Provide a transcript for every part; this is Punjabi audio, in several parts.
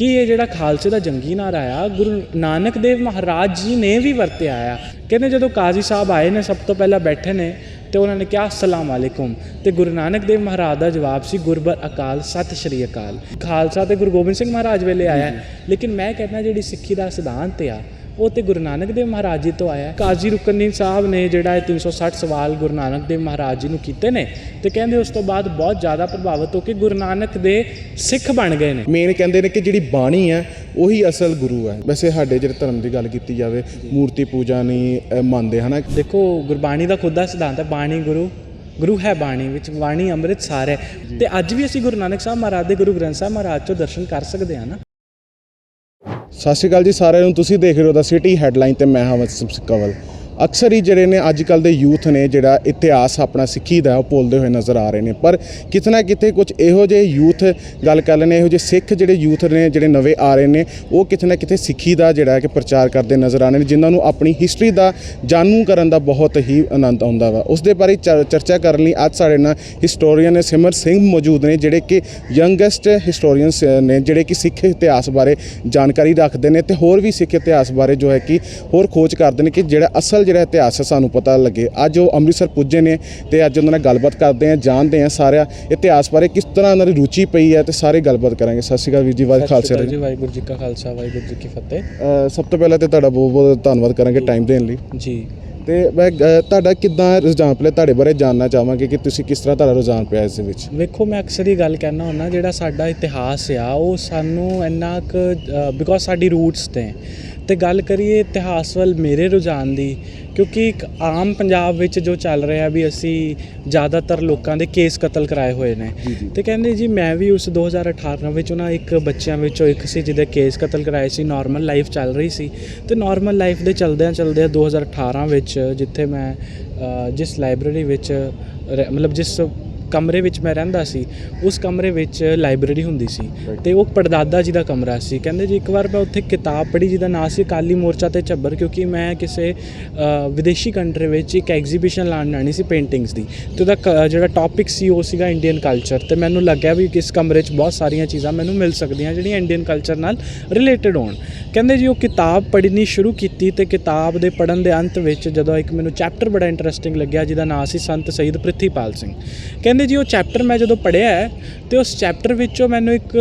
ਕਿ ਇਹ ਜਿਹੜਾ ਖਾਲਸੇ ਦਾ ਜੰਗੀ ਨਾਰਾ ਆ ਗੁਰੂ ਨਾਨਕ ਦੇਵ ਮਹਾਰਾਜ ਜੀ ਨੇ ਵੀ ਵਰਤਿਆ ਆ। ਕਹਿੰਦੇ ਜਦੋਂ ਕਾਜ਼ੀ ਸਾਹਿਬ ਆਏ ਨੇ ਸਭ ਤੋਂ ਪਹਿਲਾਂ ਬੈਠੇ ਨੇ ਤੇ ਉਹਨਾਂ ਨੇ ਕਿਹਾ ਅਸਲਾਮ ਵਾਲੇਕੁਮ ਤੇ ਗੁਰੂ ਨਾਨਕ ਦੇਵ ਮਹਾਰਾਜ ਦਾ ਜਵਾਬ ਸੀ ਗੁਰਬਰ ਅਕਾਲ ਸਤਿ ਸ਼੍ਰੀ ਅਕਾਲ। ਖਾਲਸਾ ਤੇ ਗੁਰੂ ਗੋਬਿੰਦ ਸਿੰਘ ਮਹਾਰਾਜ ਵੇਲੇ ਆਇਆ। ਲੇਕਿਨ ਮੈਂ ਕਹਿੰਦਾ ਜਿਹੜੀ ਸਿੱਖੀ ਦਾ ਸਿਧਾਂਤ ਆ ਉਹ ਤੇ ਗੁਰੂ ਨਾਨਕ ਦੇਵ ਮਹਾਰਾਜ ਜੀ ਤੋਂ ਆਇਆ। ਕਾਜ਼ੀ ਰੁਕਨਦੀਨ ਸਾਹਿਬ ਨੇ ਜਿਹੜਾ ਇਹ 360 ਸਵਾਲ ਗੁਰੂ ਨਾਨਕ ਦੇਵ ਮਹਾਰਾਜ ਜੀ ਨੂੰ ਕੀਤੇ ਨੇ ਤੇ ਕਹਿੰਦੇ ਉਸ ਤੋਂ ਬਾਅਦ ਬਹੁਤ ਜ਼ਿਆਦਾ ਪ੍ਰਭਾਵਿਤ ਹੋ ਕੇ ਗੁਰੂ ਨਾਨਕ ਦੇ ਸਿੱਖ ਬਣ ਗਏ ਨੇ। ਮੇਨ ਕਹਿੰਦੇ ਨੇ ਕਿ ਜਿਹੜੀ ਬਾਣੀ ਹੈ ਉਹੀ ਅਸਲ ਗੁਰੂ ਹੈ। ਵੈਸੇ ਸਾਡੇ ਜਿਹੜੇ ਧਰਮ ਦੀ ਗੱਲ ਕੀਤੀ ਜਾਵੇ ਮੂਰਤੀ ਪੂਜਾ ਨਹੀਂ ਮੰਨਦੇ ਹਨਾ? ਦੇਖੋ ਗੁਰਬਾਣੀ ਦਾ ਖੁਦ ਦਾ ਸਿਧਾਂਤ ਹੈ ਬਾਣੀ ਗੁਰੂ ਗੁਰੂ ਹੈ ਬਾਣੀ ਵਿੱਚ ਬਾਣੀ ਅੰਮ੍ਰਿਤ ਸਾਰ ਹੈ ਤੇ ਅੱਜ ਵੀ ਅਸੀਂ ਗੁਰੂ ਨਾਨਕ ਸਾਹਿਬ ਮਹਾਰਾਜ ਦੇ ਗੁਰੂ ਗ੍ਰੰਥ ਸਾਹਿਬ ਮਹਾਰਾਜ ਤੋਂ ਦਰਸ਼ਨ ਕਰ ਸਕਦੇ ਹਾਂ ਨਾ। ਸਤਿ ਸ਼੍ਰੀ ਅਕਾਲ ਜੀ, ਸਾਰਿਆਂ ਨੂੰ ਤੁਸੀਂ ਦੇਖ ਰਹੇ ਹੋ ਦਾ ਸਿਟੀ ਹੈਡਲਾਈਨ ਤੇ ਮੈਂ ਹਾਂ ਵਸਿਮ ਕਵਲ। ਅਕਸਰ ਹੀ ਜਿਹੜੇ ਨੇ ਅੱਜ ਕੱਲ ਦੇ ਯੂਥ ਨੇ ਜਿਹੜਾ ਇਤਿਹਾਸ ਆਪਣਾ ਸਿੱਖੀ ਦਾ ਉਹ ਭੁੱਲਦੇ ਹੋਏ ਨਜ਼ਰ ਆ ਰਹੇ ਨੇ। ਪਰ ਕਿਤੇ ਨਾ ਕਿਤੇ ਕੁਝ ਇਹੋ ਜਿਹੇ ਯੂਥ, ਗੱਲ ਕਰ ਲੈਣੇ ਇਹੋ ਜਿਹੇ ਸਿੱਖ ਜਿਹੜੇ ਯੂਥ ਨੇ, ਜਿਹੜੇ ਨਵੇਂ ਆ ਰਹੇ ਨੇ, ਉਹ ਕਿਤੇ ਨਾ ਕਿਤੇ ਸਿੱਖੀ ਦਾ ਜਿਹੜਾ ਹੈ ਕਿ ਪ੍ਰਚਾਰ ਕਰਦੇ ਨਜ਼ਰ ਆ ਰਹੇ ਨੇ, ਜਿਨ੍ਹਾਂ ਨੂੰ ਆਪਣੀ ਹਿਸਟਰੀ ਦਾ ਜਾਣੂ ਕਰਨ ਦਾ ਬਹੁਤ ਹੀ ਆਨੰਦ ਆਉਂਦਾ ਵਾ। ਉਸ ਦੇ ਬਾਰੇ ਚਰ- ਚਰਚਾ ਕਰਨ ਲਈ ਅੱਜ ਸਾਡੇ ਨਾਲ ਹਿਸਟੋਰੀਅਨ ਸਿਮਰ ਸਿੰਘ ਮੌਜੂਦ ਨੇ, ਜਿਹੜੇ ਕਿ ਯੰਗੈਸਟ ਹਿਸਟੋਰੀਅਨਸ ਨੇ, ਜਿਹੜੇ ਕਿ ਸਿੱਖ ਇਤਿਹਾਸ ਬਾਰੇ ਜਾਣਕਾਰੀ ਰੱਖਦੇ ਨੇ ਤੇ ਹੋਰ ਵੀ ਸਿੱਖ ਇਤਿਹਾਸ ਬਾਰੇ ਜੋ ਹੈ ਕਿ ਹੋਰ ਖੋਜ ਕਰਦੇ ਨੇ ਕਿ ਜਿਹੜਾ ਅਸਲ ਜਿਹੜਾ ਇਤਿਹਾਸ ਹੈ ਸਾਨੂੰ ਪਤਾ ਲੱਗੇ। ਅੱਜ ਉਹ ਅੰਮ੍ਰਿਤਸਰ ਪੁੱਜੇ ਨੇ ਤੇ ਅੱਜ ਉਹਨਾਂ ਨਾਲ ਗੱਲਬਾਤ ਕਰਦੇ ਆ ਜਾਣਦੇ ਆ ਸਾਰਾ ਇਤਿਹਾਸ ਬਾਰੇ ਕਿਸ ਤਰ੍ਹਾਂ ਉਹਨਾਂ ਦੀ ਰੁਚੀ ਪਈ ਹੈ ਤੇ ਸਾਰੇ ਗੱਲਬਾਤ ਕਰਾਂਗੇ। ਸਤਿ ਸ਼੍ਰੀ ਅਕਾਲ ਵੀਰ ਜੀ ਵਾਹਿ ਖਾਲਸਾ। ਜੀ ਵਾਹਿਗੁਰੂ ਜੀ ਕਾ ਖਾਲਸਾ ਵਾਹਿਗੁਰੂ ਜੀ ਕੀ ਫਤਿਹ। ਸਭ ਤੋਂ ਪਹਿਲਾਂ ਤੇ ਤੁਹਾਡਾ ਬਹੁਤ ਬਹੁਤ ਧੰਨਵਾਦ ਕਰਾਂਗੇ ਟਾਈਮ ਦੇਣ ਲਈ। ਜੀ। ਤੇ ਮੈਂ ਤੁਹਾਡਾ ਕਿੱਦਾਂ ਰੁਝਾਨ ਪਿਆ? ਤੁਹਾਡੇ ਬਾਰੇ ਜਾਨਣਾ ਚਾਹਾਂਗੇ ਕਿ ਤੁਸੀਂ ਕਿਸ ਤਰ੍ਹਾਂ ਤੁਹਾਡਾ ਰੁਝਾਨ ਪਿਆ ਇਸ ਦੇ ਵਿੱਚ? ਵੇਖੋ ਮੈਂ ਅਕਸਰ ਹੀ ਗੱਲ ਕਹਿਣਾ ਹੁੰਦਾ ਜਿਹੜਾ ਸਾਡਾ ਇਤਿਹਾਸ ਆ ਉਹ ਸਾਨੂੰ ਇੰਨਾ ਕੁ ਬਿਕੋਜ਼ ਸਾਡੀ ਰੂਟਸ ਤੇ। ਤੇ ਗੱਲ ਕਰੀਏ ਇਤਿਹਾਸ ਵੱਲ ਮੇਰੇ ਰੁਝਾਨ ਦੀ ਕਿਉਂਕਿ ਇੱਕ ਆਮ ਪੰਜਾਬ ਵਿੱਚ ਜੋ ਚੱਲ ਰਿਹਾ ਵੀ ਅਸੀਂ ਜ਼ਿਆਦਾਤਰ ਲੋਕਾਂ ਦੇ ਕੇਸ ਕਤਲ ਕਰਾਏ ਹੋਏ ਨੇ। ਤੇ ਕਹਿੰਦੇ ਜੀ ਮੈਂ ਵੀ ਉਸ 2018 ਵਿੱਚ ਉਹਨਾਂ ਇੱਕ ਬੱਚਿਆਂ ਵਿੱਚੋਂ ਇੱਕ ਸੀ ਜਿਹਦੇ ਕੇਸ ਕਤਲ ਕਰਾਏ ਸੀ ਨਾਰਮਲ ਲਾਈਫ ਚੱਲ ਰਹੀ ਸੀ। ਤੇ ਨਾਰਮਲ ਲਾਈਫ ਦੇ ਚਲਦਿਆਂ ਚਲਦਿਆਂ 2018 ਵਿੱਚ ਜਿੱਥੇ ਮੈਂ ਜਿਸ ਲਾਇਬ੍ਰੇਰੀ ਵਿੱਚ ਮਤਲਬ ਜਿਸ ਕਮਰੇ ਵਿੱਚ ਮੈਂ ਰਹਿੰਦਾ ਸੀ ਉਸ ਕਮਰੇ ਵਿੱਚ ਲਾਇਬ੍ਰੇਰੀ ਹੁੰਦੀ ਸੀ ਤੇ ਉਹ ਪੜਦਾਦਾ ਜੀ ਦਾ ਕਮਰਾ ਸੀ। ਕਹਿੰਦੇ ਜੀ ਇੱਕ ਵਾਰ ਮੈਂ ਉੱਥੇ ਕਿਤਾਬ ਪੜ੍ਹੀ ਜਿਹਦਾ ਨਾਂ ਸੀ ਕਾਲੀ ਮੋਰਚਾ ਤੇ ਝੱਬਰ ਕਿਉਂਕਿ ਮੈਂ ਕਿਸੇ ਵਿਦੇਸ਼ੀ ਕੰਟਰੀ ਵਿੱਚ ਇੱਕ ਐਗਜ਼ੀਬਿਸ਼ਨ ਲਾਣ ਜਾਣੀ ਸੀ ਪੇਂਟਿੰਗਸ ਦੀ ਤੇ ਉਹਦਾ ਜਿਹੜਾ ਟੌਪਿਕ ਸੀ ਉਹ ਸੀਗਾ ਇੰਡੀਅਨ ਕਲਚਰ ਤੇ ਮੈਨੂੰ ਲੱਗਿਆ ਵੀ ਕਿਸ ਕਮਰੇ 'ਚ ਬਹੁਤ ਸਾਰੀਆਂ ਚੀਜ਼ਾਂ ਮੈਨੂੰ ਮਿਲ ਸਕਦੀਆਂ ਜਿਹੜੀਆਂ ਇੰਡੀਅਨ ਕਲਚਰ ਨਾਲ ਰਿਲੇਟਡ ਹੋਣ। ਕਹਿੰਦੇ ਜੀ ਉਹ ਕਿਤਾਬ ਪੜ੍ਹਨੀ ਸ਼ੁਰੂ ਕੀਤੀ ਤੇ ਕਿਤਾਬ ਦੇ ਪੜਨ ਦੇ ਅੰਤ ਵਿੱਚ ਜਦੋਂ ਇੱਕ ਮੈਨੂੰ ਚੈਪਟਰ ਬੜਾ ਇੰਟਰਸਟਿੰਗ ਲੱਗਿਆ ਜਿਹਦਾ ਨਾਂ ਸੀ ਸੰਤ ਸਈਦ ਪ੍ਰਿਥੀਪਾਲ ਸਿੰਘ। ਕਹਿੰਦੇ ਜੀ ਉਹ ਚੈਪਟਰ ਮੈਂ ਜਦੋਂ ਪੜ੍ਹਿਆ ਹੈ, ਤੇ ਉਸ ਚੈਪਟਰ ਵਿੱਚੋਂ ਮੈਨੂੰ ਇੱਕ